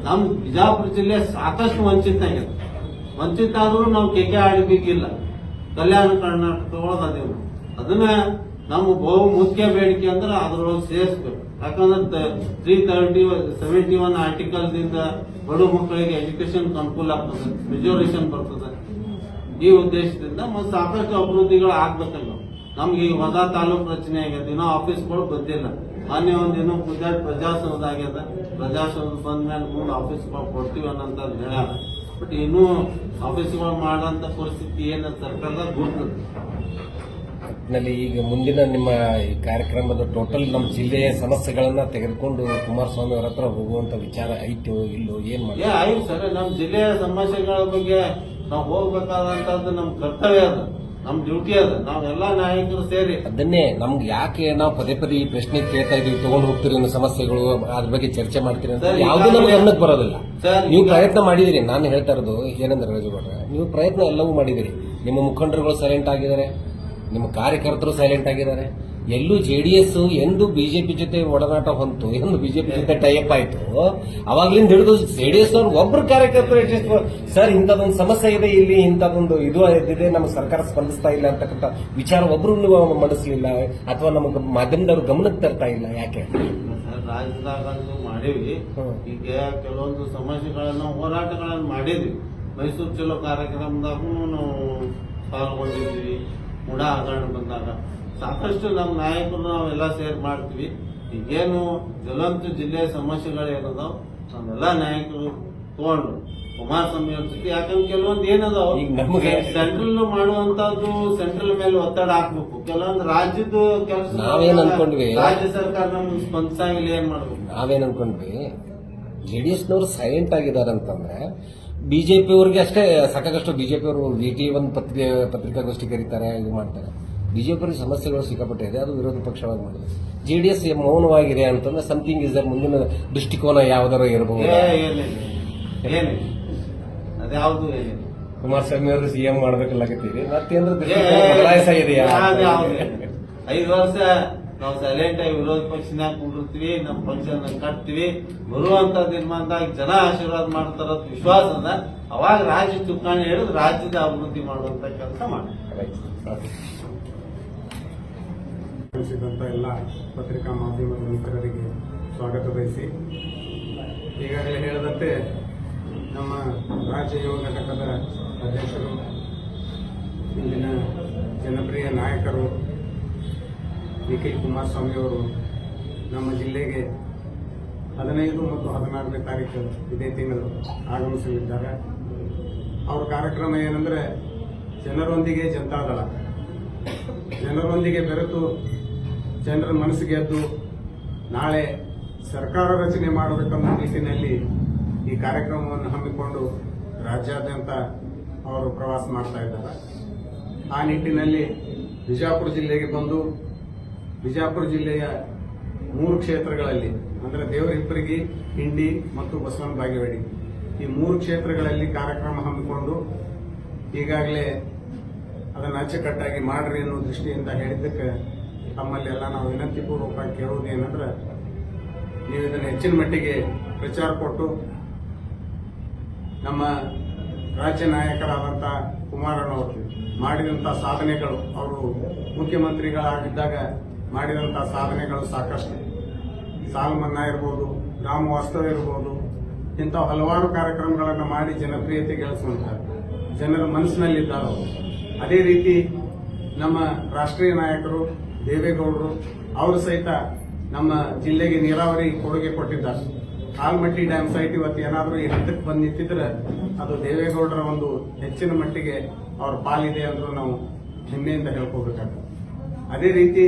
ನಮ್ ಬಿಜಾಪುರ ಜಿಲ್ಲೆ ಸಾಕಷ್ಟು ವಂಚಿತ ಆಗಿದೆ ವಂಚಿತ ಆದ್ರೂ ನಾವು ಕೆ ಕೆ ಆರ್ ಡಿ ಬಿಗಿಲ್ಲ ಕಲ್ಯಾಣ ಕರ್ನಾಟಕ ಅದನ್ನ ನಮ್ಮ ಬಹು ಮುಖ್ಯ ಬೇಡಿಕೆ ಅಂದ್ರೆ ಅದ್ರೊಳಗೆ ಸೇರಿಸ್ಬೇಕು. ಯಾಕಂದ್ರೆ three thirty seventy one article ದಿಂದ ಬಡ ಮಕ್ಕಳಿಗೆ ಎಜುಕೇಶನ್ ಅನುಕೂಲ ಆಗ್ತದೆ. ರಿಸರ್ವೇಷನ್ ಬರ್ತದೆ. ಈ ಉದ್ದೇಶದಿಂದ ಮತ್ತೆ ಸಾಕಷ್ಟು ಅಭಿವೃದ್ಧಿಗಳು ಆಗ್ಬೇಕಲ್ಲ ನಮ್ಗೆ ಈಗ ಹೊಸ ತಾಲೂಕು ರಚನೆ ಆಗ್ಯದ. ಇನ್ನೂ ಆಫೀಸ್ಗಳು ಬಂದಿಲ್ಲ. ಮೊನ್ನೆ ಒಂದಿನ ಗುಜರಾತ್ ಪ್ರಜಾಸೌಧ ಆಗ್ಯದ. ಪ್ರಜಾಸೌಧ ಬಂದ್ಮೇಲೆ ಮುಂದೆ ಆಫೀಸ್ಗಳು ಕೊಡ್ತೀವಿ ಅನ್ನಂತ ಹೇಳ ಬಟ್ ಇನ್ನೂ ಆಫೀಸ್ಗಳು ಮಾಡಂತ ಪರಿಸ್ಥಿತಿ ಏನ ಸರ್ಕಾರದ ಗುರುತು. ನಲ್ಲಿ ಈಗ ಮುಂದಿನ ನಿಮ್ಮ ಈ ಕಾರ್ಯಕ್ರಮದ ಟೋಟಲ್ ನಮ್ಮ ಜಿಲ್ಲೆಯ ಸಮಸ್ಯೆಗಳನ್ನ ತೆಗೆದುಕೊಂಡು ಕುಮಾರಸ್ವಾಮಿ ಅವರ ಹತ್ರ ಹೋಗುವಂತ ವಿಚಾರ ಐತೋ ಇಲ್ಲೋ ಏನ್ ಮಾಡಿ ಆಯ್ತು ಸರ್. ನಮ್ಮ ಜಿಲ್ಲೆಯ ಸಮಸ್ಯೆಗಳ ಬಗ್ಗೆ ನಾವು ಹೋಗ್ಬೇಕಾದಂತದ್ದು ನಮ್ಮ ಕರ್ತವ್ಯ ಅದ. ನಮ್ಮ ಡ್ಯೂಟಿ ಅದ. ನಾವೆಲ್ಲ ನಾಯಕರು ಸೇರಿ. ಅದನ್ನೇ ನಮ್ಗೆ ಯಾಕೆ ನಾವು ಪದೇ ಪದೇ ಈ ಪ್ರಶ್ನೆ ಕೇಳ್ತಾ ಇದೀವಿ ತಗೊಂಡು ಹೋಗ್ತೀರಿ ಅನ್ನೋ ಸಮಸ್ಯೆಗಳು ಅದ್ರ ಬಗ್ಗೆ ಚರ್ಚೆ ಮಾಡ್ತೀರಿ ಅಂತ ಯಾವ್ದು ನಮ್ಗೆ ಗಮನಕ್ಕೆ ಬರೋದಿಲ್ಲ. ನೀವು ಪ್ರಯತ್ನ ಮಾಡಿದಿರಿ ನಾನು ಹೇಳ್ತಾ ಇರೋದು ಏನಂದ್ರೆ ರಾಜುಗೌಡ್ರೆ ನೀವು ಪ್ರಯತ್ನ ಎಲ್ಲವೂ ಮಾಡಿದಿರಿ. ನಿಮ್ಮ ಮುಖಂಡರುಗಳು ಸೈಲೆಂಟ್ ಆಗಿದ್ದಾರೆ ನಿಮ್ಮ ಕಾರ್ಯಕರ್ತರು ಸೈಲೆಂಟ್ ಆಗಿದ್ದಾರೆ. ಎಲ್ಲೂ ಜೆ ಡಿ ಎಸ್ ಎಂದು ಬಿಜೆಪಿ ಜೊತೆ ಒಡನಾಟ ಹೊಂತು ಎಂದು ಬಿಜೆಪಿ ಜೊತೆ ಟೈಅಪ್ ಆಯ್ತು. ಅವಾಗ್ಲಿಂದ ಹಿಡಿದು ಜೆ ಡಿ ಎಸ್ ಅವ್ರು ಒಬ್ರು ಕಾರ್ಯಕರ್ತರು ಸರ್ ಇಂಥದೊಂದು ಸಮಸ್ಯೆ ಇದೆ ಇಲ್ಲಿ ಇಂಥದೊಂದು ಇದು ಇದೆ ನಮ್ಮ ಸರ್ಕಾರ ಸ್ಪಂದಿಸ್ತಾ ಇಲ್ಲ ಅಂತಕ್ಕಂಥ ವಿಚಾರ ಒಬ್ರು ಮಂಡಿಸ್ಲಿಲ್ಲ ಅಥವಾ ನಮಗೆ ಮಾಧ್ಯಮದವ್ರು ಗಮನಕ್ಕೆ ತರ್ತಾ ಇಲ್ಲ ಯಾಕೆ? ಸರ್, ರಾಜ್ಯದಾಗಂತೂ ಮಾಡೀವಿ. ಈಗ ಕೆಲವೊಂದು ಸಮಸ್ಯೆಗಳನ್ನ ಹೋರಾಟಗಳನ್ನ ಮಾಡಿದ್ವಿ. ಮೈಸೂರು ಚಲೋ ಕಾರ್ಯಕ್ರಮದಾಗೂ ನಾವು ಪಾಲ್ಗೊಂಡಿದ್ವಿ. ಮುಡ ಹಗರಣ ಬಂದಾಗ. ಸಾಕಷ್ಟು ನಮ್ಮ ನಾಯಕರು ನಾವೆಲ್ಲ ಸೇರ್ ಮಾಡ್ತೀವಿ. ಈಗೇನು ಜ್ವಲಂತ ಜಿಲ್ಲೆಯ ಸಮಸ್ಯೆಗಳು ಏನದಾವ್ ನಾವೆಲ್ಲ ನಾಯಕರು ತಗೊಂಡು ಕುಮಾರಸ್ವಾಮಿ ಅವ್ರ ಜೊತೆ. ಯಾಕಂದ್ರೆ ಕೆಲವೊಂದು ಏನದಾವ ಈಗ ನಮ್ಗೆ- ಸೆಂಟ್ರಲ್ ಮಾಡುವಂತದ್ದು ಸೆಂಟ್ರಲ್ ಮೇಲೆ ಒತ್ತಡ ಹಾಕ್ಬೇಕು. ಕೆಲವೊಂದು ರಾಜ್ಯದ ಕೆಲಸ ನಾವೇನ್ ಅನ್ಕೊಂಡ್ವಿ? ರಾಜ್ಯ ಸರ್ಕಾರ ನಮ್ಗೆ ಸ್ಪಂದಿಸಂಗಿಲ್ಲ ಏನ್ ಮಾಡ್ಬೇಕು? ನಾವೇನ್ ಅನ್ಕೊಂಡ್ವಿ? ಜೆಡಿಎಸ್ನವ್ರು ಸೈಲೆಂಟ್ ಆಗಿದ್ದಾರೆ ಅಂತಂದ್ರೆ ಬಿಜೆಪಿ ಅವ್ರಿಗೆ ಅಷ್ಟೇ ಸಾಕಾಗಷ್ಟು ಬಿಜೆಪಿ ಅವರು ವೀಕ್ಲಿ ಒಂದು ಪತ್ರಿಕೆ ಪತ್ರಿಕಾಗೋಷ್ಠಿ ಕರೀತಾರೆ ಇದು ಮಾಡ್ತಾರೆ. ಬಿಜೆಪಿ ಸಮಸ್ಯೆಗಳು ಸಮಸ್ಯೆಗಳು ಇದೆ ಅದು ವಿರೋಧ ಪಕ್ಷವಾಗಿ ಮಾಡಿದೆ. ಜೆಡಿಎಸ್ ಮೌನವಾಗಿದೆ ಅಂತಂದ್ರೆ ಸಮಥಿಂಗ್ ಇಸ್ ಮುಂದಿನ ದೃಷ್ಟಿಕೋನ ಯಾವ್ದಾರ ಇರಬಹುದು? ಕುಮಾರಸ್ವಾಮಿ ಅವರು ಸಿಎಂ ಮತ್ತೇಂದ್ರ ದೃಷ್ಟಿಕೋನ ಬದಲಾಯಿಸ ಇದೆಯಾ? ಐದು ವರ್ಷ ನಾವು ಸೈಲೆಂಟ್ ಆಗಿ ವಿರೋಧ ಪಕ್ಷನಾಗ ಕೂಡಿರ್ತೀವಿ ನಮ್ಮ ಪಕ್ಷನ ಕಟ್ತೀವಿ. ಬರುವಂತ ದಿನಮಾನದಾಗ ಜನ ಆಶೀರ್ವಾದ ಮಾಡ್ತಾರ ವಿಶ್ವಾಸ ಅದ. ಅವಾಗ ರಾಜ್ಯ ಚುಕ್ಕಾಣಿ ಹಿಡಿದು ರಾಜ್ಯದ ಅಭಿವೃದ್ಧಿ ಮಾಡುವಂತ ಕೆಲಸ ಮಾಡಿ ಆಗಮಿಸಿದಂಥ ಎಲ್ಲ ಪತ್ರಿಕಾ ಮಾಧ್ಯಮದ ಮಿತ್ರರಿಗೆ ಸ್ವಾಗತ ಬಯಸಿ, ಈಗಾಗಲೇ ಹೇಳಿದಂತೆ ನಮ್ಮ ರಾಜ್ಯ ಯುವ ಘಟಕದ ಅಧ್ಯಕ್ಷರು, ಇಂದಿನ ಜನಪ್ರಿಯ ನಾಯಕರು ನಿಖಿಲ್ ಕುಮಾರಸ್ವಾಮಿ ಅವರು ನಮ್ಮ ಜಿಲ್ಲೆಗೆ ಹದಿನೈದು ಮತ್ತು ಹದಿನಾರನೇ ತಾರೀಕು ಇದೇ ತಿಂಗಳು ಆಗಮಿಸಲಿದ್ದಾರೆ. ಅವ್ರ ಕಾರ್ಯಕ್ರಮ ಏನಂದ್ರೆ ಜನರೊಂದಿಗೆ ಜನತಾದಳ ಜನರೊಂದಿಗೆ ಬೆರೆತು ಜನರ ಮನಸ್ಸಿಗೆ ಎದ್ದು ನಾಳೆ ಸರ್ಕಾರ ರಚನೆ ಮಾಡಬೇಕನ್ನೋ ನಿಟ್ಟಿನಲ್ಲಿ ಈ ಕಾರ್ಯಕ್ರಮವನ್ನು ಹಮ್ಮಿಕೊಂಡು ರಾಜ್ಯಾದ್ಯಂತ ಅವರು ಪ್ರವಾಸ ಮಾಡ್ತಾ ಇದ್ದಾರೆ. ಆ ನಿಟ್ಟಿನಲ್ಲಿ ಬಿಜಾಪುರ ಜಿಲ್ಲೆಗೆ ಬಂದು ಬಿಜಾಪುರ ಜಿಲ್ಲೆಯ ಮೂರು ಕ್ಷೇತ್ರಗಳಲ್ಲಿ, ಅಂದರೆ ದೇವರಿಬ್ಬರಿಗೆ ಹಿಂಡಿ ಮತ್ತು ಬಸವನ ಬಾಗೇವಾಡಿ, ಈ ಮೂರು ಕ್ಷೇತ್ರಗಳಲ್ಲಿ ಕಾರ್ಯಕ್ರಮ ಹಮ್ಮಿಕೊಂಡು ಈಗಾಗಲೇ ಅದನ್ನು ಅಚ್ಚುಕಟ್ಟಾಗಿ ಮಾಡ್ರಿ ಅನ್ನೋ ದೃಷ್ಟಿಯಿಂದ ಹೇಳಿದ್ದಕ್ಕೆ ತಮ್ಮಲ್ಲಿ ಎಲ್ಲ ನಾವು ವಿನಂತಿ ಪೂರ್ವಕವಾಗಿ ಕೇಳೋದು ಏನಂದ್ರೆ, ನೀವು ಇದನ್ನು ಹೆಚ್ಚಿನ ಮಟ್ಟಿಗೆ ಪ್ರಚಾರ ಕೊಟ್ಟು, ನಮ್ಮ ರಾಜ್ಯ ನಾಯಕರಾದಂಥ ಕುಮಾರಣ್ಣವರು ಮಾಡಿದಂಥ ಸಾಧನೆಗಳು, ಅವರು ಮುಖ್ಯಮಂತ್ರಿಗಳಾಗಿದ್ದಾಗ ಮಾಡಿದಂಥ ಸಾಧನೆಗಳು ಸಾಕಷ್ಟು ಸಾಲ ಮನ್ನಾ ಇರ್ಬೋದು ಗ್ರಾಮ ವಾಸ್ತವ ಇರ್ಬೋದು, ಇಂಥ ಹಲವಾರು ಕಾರ್ಯಕ್ರಮಗಳನ್ನು ಮಾಡಿ ಜನಪ್ರಿಯತೆ ಗಳಿಸುವಂತಾರೆ ಜನರ ಮನಸ್ಸಿನಲ್ಲಿದ್ದಾರೆ. ಅದೇ ರೀತಿ ನಮ್ಮ ರಾಷ್ಟ್ರೀಯ ನಾಯಕರು ದೇವೇಗೌಡರು ಅವರು ಸಹಿತ ನಮ್ಮ ಜಿಲ್ಲೆಗೆ ನೀರಾವರಿ ಕೊಡುಗೆ ಕೊಟ್ಟಿದ್ದಾರೆ. ಆಲ್ಮಟ್ಟಿ ಡ್ಯಾಮ್ ಸೈಟ್ ಇವತ್ತು ಏನಾದರೂ ಈ ಹಂತಕ್ಕೆ ಬಂದು ನಿಂತಿದ್ರೆ ಅದು ದೇವೇಗೌಡರ ಒಂದು ಹೆಚ್ಚಿನ ಮಟ್ಟಿಗೆ ಅವ್ರ ಪಾಲಿದೆ ಅಂದ್ರೂ ನಾವು ಹೆಮ್ಮೆಯಿಂದ ಹೇಳ್ಕೋಬೇಕಾಗ್ತದೆ ಅದೇ ರೀತಿ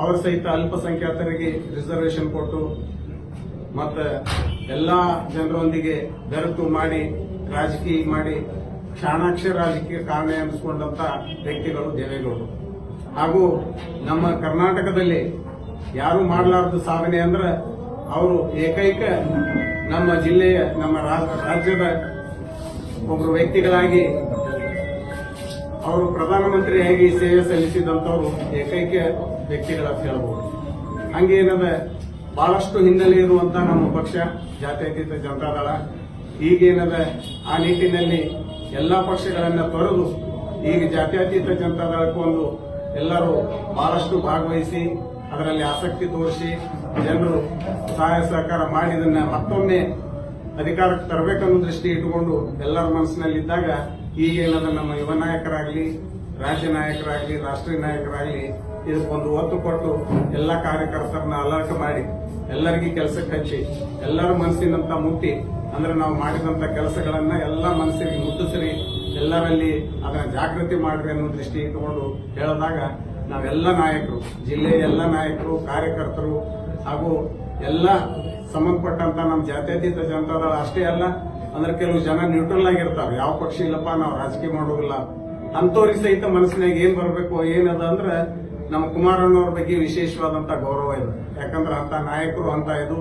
ಅವರು ಸಹಿತ ಅಲ್ಪಸಂಖ್ಯಾತರಿಗೆ ರಿಸರ್ವೇಷನ್ ಕೊಟ್ಟು ಮತ್ತು ಎಲ್ಲ ಜನರೊಂದಿಗೆ ಬೆರೆತು ಮಾಡಿ, ರಾಜಕೀಯ ಮಾಡಿ ಕ್ಷಾಣಾಕ್ಷ ರಾಜಕೀಯ ಕಾರಣ ಎನಿಸ್ಕೊಂಡಂತ ವ್ಯಕ್ತಿಗಳು ದೇವೇಗೌಡರು. ಹಾಗೂ ನಮ್ಮ ಕರ್ನಾಟಕದಲ್ಲಿ ಯಾರು ಮಾಡಲಾರದು ಸಾಧನೆ ಅಂದ್ರೆ ಅವರು ಏಕೈಕ ನಮ್ಮ ಜಿಲ್ಲೆಯ, ನಮ್ಮ ರಾಜ್ಯದ ಒಬ್ಬರು ವ್ಯಕ್ತಿಗಳಾಗಿ ಅವರು ಪ್ರಧಾನಮಂತ್ರಿಯಾಗಿ ಸೇವೆ ಸಲ್ಲಿಸಿದಂಥವರು ಏಕೈಕ ವ್ಯಕ್ತಿಗಳ ಹೇಳಬಹುದು ಹಂಗೇನದ ಬಹಳಷ್ಟು ಹಿನ್ನೆಲೆ ಇರುವಂತ ನಮ್ಮ ಪಕ್ಷ, ಜಾತ್ಯತೀತ ಜನತಾದಳ ಈಗೇನದ ಆ ನಿಟ್ಟಿನಲ್ಲಿ ಎಲ್ಲಾ ಪಕ್ಷಗಳನ್ನ ತೊರೆದು ಈಗ ಜಾತ್ಯತೀತ ಜನತಾದಳಕ್ಕೆ ಒಂದು ಎಲ್ಲರೂ ಬಹಳಷ್ಟು ಭಾಗವಹಿಸಿ, ಅದರಲ್ಲಿ ಆಸಕ್ತಿ ತೋರಿಸಿ, ಜನರು ಸಹಾಯ ಸಹಕಾರ ಮಾಡಿ ಇದನ್ನ ಮತ್ತೊಮ್ಮೆ ಅಧಿಕಾರಕ್ಕೆ ತರಬೇಕನ್ನೋ ದೃಷ್ಟಿ ಇಟ್ಟುಕೊಂಡು ಎಲ್ಲರ ಮನಸ್ಸಿನಲ್ಲಿದ್ದಾಗ ಈಗೇನದ ನಮ್ಮ ಯುವ ನಾಯಕರಾಗಲಿ, ರಾಜ್ಯ ನಾಯಕರಾಗಲಿ, ರಾಷ್ಟ್ರೀಯ ನಾಯಕರಾಗಲಿ ಇದಕ್ಕೊಂದು ಒತ್ತು ಕೊಟ್ಟು ಎಲ್ಲ ಕಾರ್ಯಕರ್ತರನ್ನ ಅಲರ್ಟ್ ಮಾಡಿ, ಎಲ್ಲರಿಗೂ ಕೆಲಸಕ್ಕೆ ಹಚ್ಚಿ, ಎಲ್ಲರ ಮನಸ್ಸಿನಂತ ಮುಟ್ಟಿ, ಅಂದ್ರೆ ನಾವು ಮಾಡಿದಂತ ಕೆಲಸಗಳನ್ನ ಎಲ್ಲ ಮನಸ್ಸಿಗೆ ಮುಟ್ಟಿಸ್ರಿ ಎಲ್ಲರಲ್ಲಿ ಅದನ್ನ ಜಾಗೃತಿ ಮಾಡ್ರಿ ಅನ್ನೋ ದೃಷ್ಟಿ ಇಟ್ಟುಕೊಂಡು ಹೇಳಿದಾಗ ನಾವೆಲ್ಲ ನಾಯಕರು, ಜಿಲ್ಲೆಯ ಎಲ್ಲ ನಾಯಕರು, ಕಾರ್ಯಕರ್ತರು ಹಾಗೂ ಎಲ್ಲ ಸಂಬಂಧಪಟ್ಟಂತ ನಮ್ಮ ಜಾತ್ಯತೀತ ಜನತಾದಳ ಅಷ್ಟೇ ಅಲ್ಲ, ಅಂದ್ರೆ ಕೆಲವು ಜನ ನ್ಯೂಟ್ರಲ್ ಆಗಿರ್ತಾರೆ. ಯಾವ ಪಕ್ಷ ಇಲ್ಲಪ್ಪ, ನಾವು ರಾಜಕೀಯ ಮಾಡೋದಿಲ್ಲ. ಅಂತವ್ರಿಗೆ ಸಹಿತ ಮನಸ್ಸಿನಾಗ ಏನ್ ಬರಬೇಕು, ಏನದ ಅಂದ್ರೆ ನಮ್ಮ ಕುಮಾರಣ್ಣವ್ರ ಬಗ್ಗೆ ವಿಶೇಷವಾದಂತ ಗೌರವ ಇದೆ. ಯಾಕಂದ್ರೆ ಅಂತ ನಾಯಕರು ಅಂತ ಇದು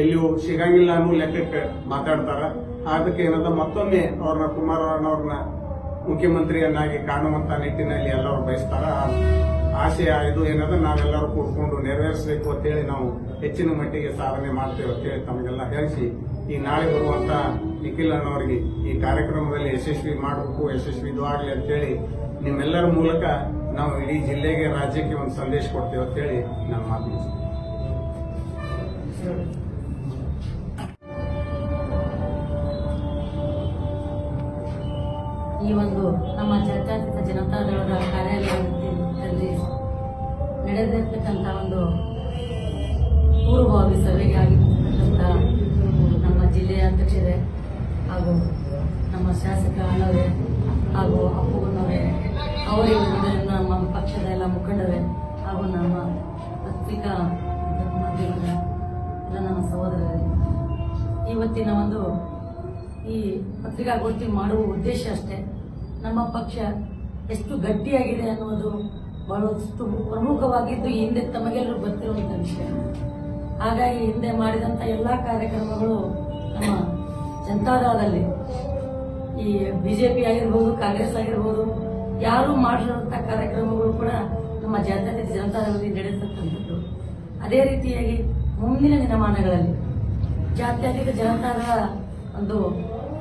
ಎಲ್ಲಿಯೂ ಸಿಗಂಗಿಲ್ಲ ಅನ್ನೋ ಲೆಕ್ಕಕ್ಕೆ ಮಾತಾಡ್ತಾರ. ಅದಕ್ಕೆ ಏನದ ಮತ್ತೊಮ್ಮೆ ಅವ್ರನ್ನ ಕುಮಾರಣ್ಣವ್ರನ್ನ ಮುಖ್ಯಮಂತ್ರಿಯನ್ನಾಗಿ ಕಾಣುವಂತ ನಿಟ್ಟಿನಲ್ಲಿ ಎಲ್ಲರೂ ಬಯಸ್ತಾರ. ಆಶಯ ಇದು ಏನದ, ನಾವೆಲ್ಲರೂ ಕೂಡ್ಕೊಂಡು ನೆರವೇರಿಸಬೇಕು ಅಂತೇಳಿ ನಾವು ಹೆಚ್ಚಿನ ಮಟ್ಟಿಗೆ ಸಾಧನೆ ಮಾಡ್ತೇವೆ ಅಂತೇಳಿ ತಮಗೆಲ್ಲ ಹೇಳಿಸಿ, ಈ ನಾಳೆ ಬರುವಂತ ನಿಖಿಲ್ ಅನ್ನೋರಿಗೆ ಈ ಕಾರ್ಯಕ್ರಮದಲ್ಲಿ ಯಶಸ್ವಿ ಮಾಡಬೇಕು, ಯಶಸ್ವಿ ಇದು ಆಗಲಿ ಅಂತೇಳಿ ನಿಮ್ಮೆಲ್ಲರ ಮೂಲಕ ನಾವು ಇಡೀ ಜಿಲ್ಲೆಗೆ ರಾಜ್ಯಕ್ಕೆ ಒಂದು ಸಂದೇಶ ಕೊಡ್ತೇವೆ ಅಂತೇಳಿ ನಾನು ಮಾತು ಈ ಒಂದು ನಮ್ಮ ಜಾತ್ಯತೀತ ಜನತಾದಳದ ಕಾರ್ಯಾಲಯದಲ್ಲಿ ನಡೆದಿರ್ತಕ್ಕಂಥ ಒಂದು ಪೂರ್ವಭಾವಿ ಸಭೆಗೆ ಆಗಿರ್ತಕ್ಕಂಥ ನಮ್ಮ ಜಿಲ್ಲೆಯ ಅಧ್ಯಕ್ಷರೇ ಹಾಗೂ ನಮ್ಮ ಶಾಸಕ ಅಣ್ಣವರೇ ಹಾಗೂ ಅಪ್ಪುಗಣ್ಣವರೇ ಅವರಿಗೆ ನಮ್ಮ ಪಕ್ಷದ ಎಲ್ಲ ಮುಖಂಡರೇ ಹಾಗೂ ನಮ್ಮ ಪತ್ರಿಕಾ ಮಾಧ್ಯಮದ ಎಲ್ಲ ನಮ್ಮ ಸಹೋದರರೇ. ಇವತ್ತಿನ ಒಂದು ಈ ಪತ್ರಿಕಾಗೋಷ್ಠಿ ಮಾಡುವ ಉದ್ದೇಶ ಅಷ್ಟೇ. ನಮ್ಮ ಪಕ್ಷ ಎಷ್ಟು ಗಟ್ಟಿಯಾಗಿದೆ ಅನ್ನೋದು ಬಹಳಷ್ಟು ಪ್ರಮುಖವಾಗಿದ್ದು ಹಿಂದೆ ತಮಗೆಲ್ಲರೂ ಗೊತ್ತಿರುವಂತಹ ವಿಷಯ. ಹಾಗಾಗಿ ಹಿಂದೆ ಮಾಡಿದಂತ ಎಲ್ಲಾ ಕಾರ್ಯಕ್ರಮಗಳು ನಮ್ಮ ಜನತಾದಳದಲ್ಲಿ ಈ ಬಿಜೆಪಿ ಆಗಿರ್ಬೋದು, ಕಾಂಗ್ರೆಸ್ ಆಗಿರ್ಬೋದು, ಯಾರು ಮಾಡಿರೋಂಥ ಕಾರ್ಯಕ್ರಮಗಳು ಕೂಡ ನಮ್ಮ ಜಾತ್ಯತೀತ ಜನತಾದಳದಲ್ಲಿ ನಡೆಯತಕ್ಕಂಥದ್ದು ಅದೇ ರೀತಿಯಾಗಿ ಮುಂದಿನ ದಿನಮಾನಗಳಲ್ಲಿ ಜಾತ್ಯತೀತ ಜನತಾದಳ ಒಂದು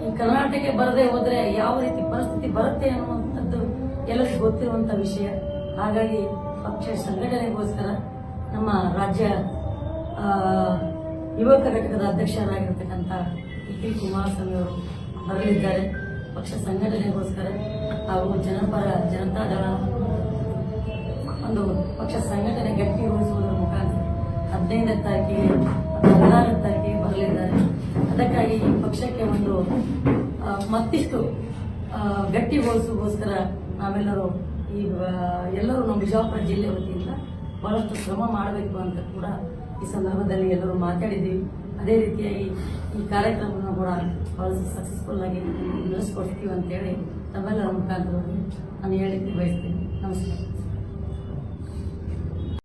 ಈ ಕರ್ನಾಟಕಕ್ಕೆ ಬರದೆ ಹೋದ್ರೆ ಯಾವ ರೀತಿ ಪರಿಸ್ಥಿತಿ ಬರುತ್ತೆ ಅನ್ನುವಂಥದ್ದು ಎಲ್ಲರಿಗೂ ಗೊತ್ತಿರುವಂತ ವಿಷಯ. ಹಾಗಾಗಿ ಪಕ್ಷ ಸಂಘಟನೆಗೋಸ್ಕರ ನಮ್ಮ ರಾಜ್ಯ ಯುವ ಘಟಕದ ಅಧ್ಯಕ್ಷರಾಗಿರ್ತಕ್ಕಂಥ ನಿಖಿಲ್ ಕುಮಾರಸ್ವಾಮಿ ಅವರು ಬರಲಿದ್ದಾರೆ. ಪಕ್ಷ ಸಂಘಟನೆಗೋಸ್ಕರ ಹಾಗೂ ಜನಪರ ಜನತಾದಳ ಒಂದು ಪಕ್ಷ ಸಂಘಟನೆ ಗಟ್ಟಿಗೊಳಿಸುವುದರ ಮುಖಾಂತರ ಹದಿನೈದನೇ ತಾರೀಕಿಗೆ, ಹದಿನಾರನೇ ತಾರೀಕಿಗೆ ಬರಲಿದ್ದಾರೆ. ಅದಕ್ಕಾಗಿ ಈ ಪಕ್ಷಕ್ಕೆ ಒಂದು ಮತ್ತಿಷ್ಟು ಗಟ್ಟಿ ಗಟ್ಟಿಗೊಳಿಸುಗೋಸ್ಕರ ನಾವೆಲ್ಲರೂ ಈ ಎಲ್ಲರೂ ನಮ್ಮ ಬಿಜಾಪುರ ಜಿಲ್ಲೆ ವತಿಯಿಂದ ಬಹಳಷ್ಟು ಶ್ರಮ ಮಾಡಬೇಕು ಅಂತ ಕೂಡ ಈ ಸಂದರ್ಭದಲ್ಲಿ ಎಲ್ಲರೂ ಮಾತಾಡಿದ್ದೀವಿ. ಅದೇ ರೀತಿಯಾಗಿ ಈ ಕಾರ್ಯಕ್ರಮವನ್ನು ಕೂಡ ಬಹಳಷ್ಟು ಸಕ್ಸಸ್ಫುಲ್ ಆಗಿ ನಡೆಸ್ಕೊಡ್ತೀವಿ ಅಂತೇಳಿ ತಮ್ಮೆಲ್ಲರ ಮುಖಾಂತರವಾಗಿ ನಾನು ಹೇಳಿಕ್ಕೆ ಬಯಸ್ತೀನಿ. ನಮಸ್ಕಾರ.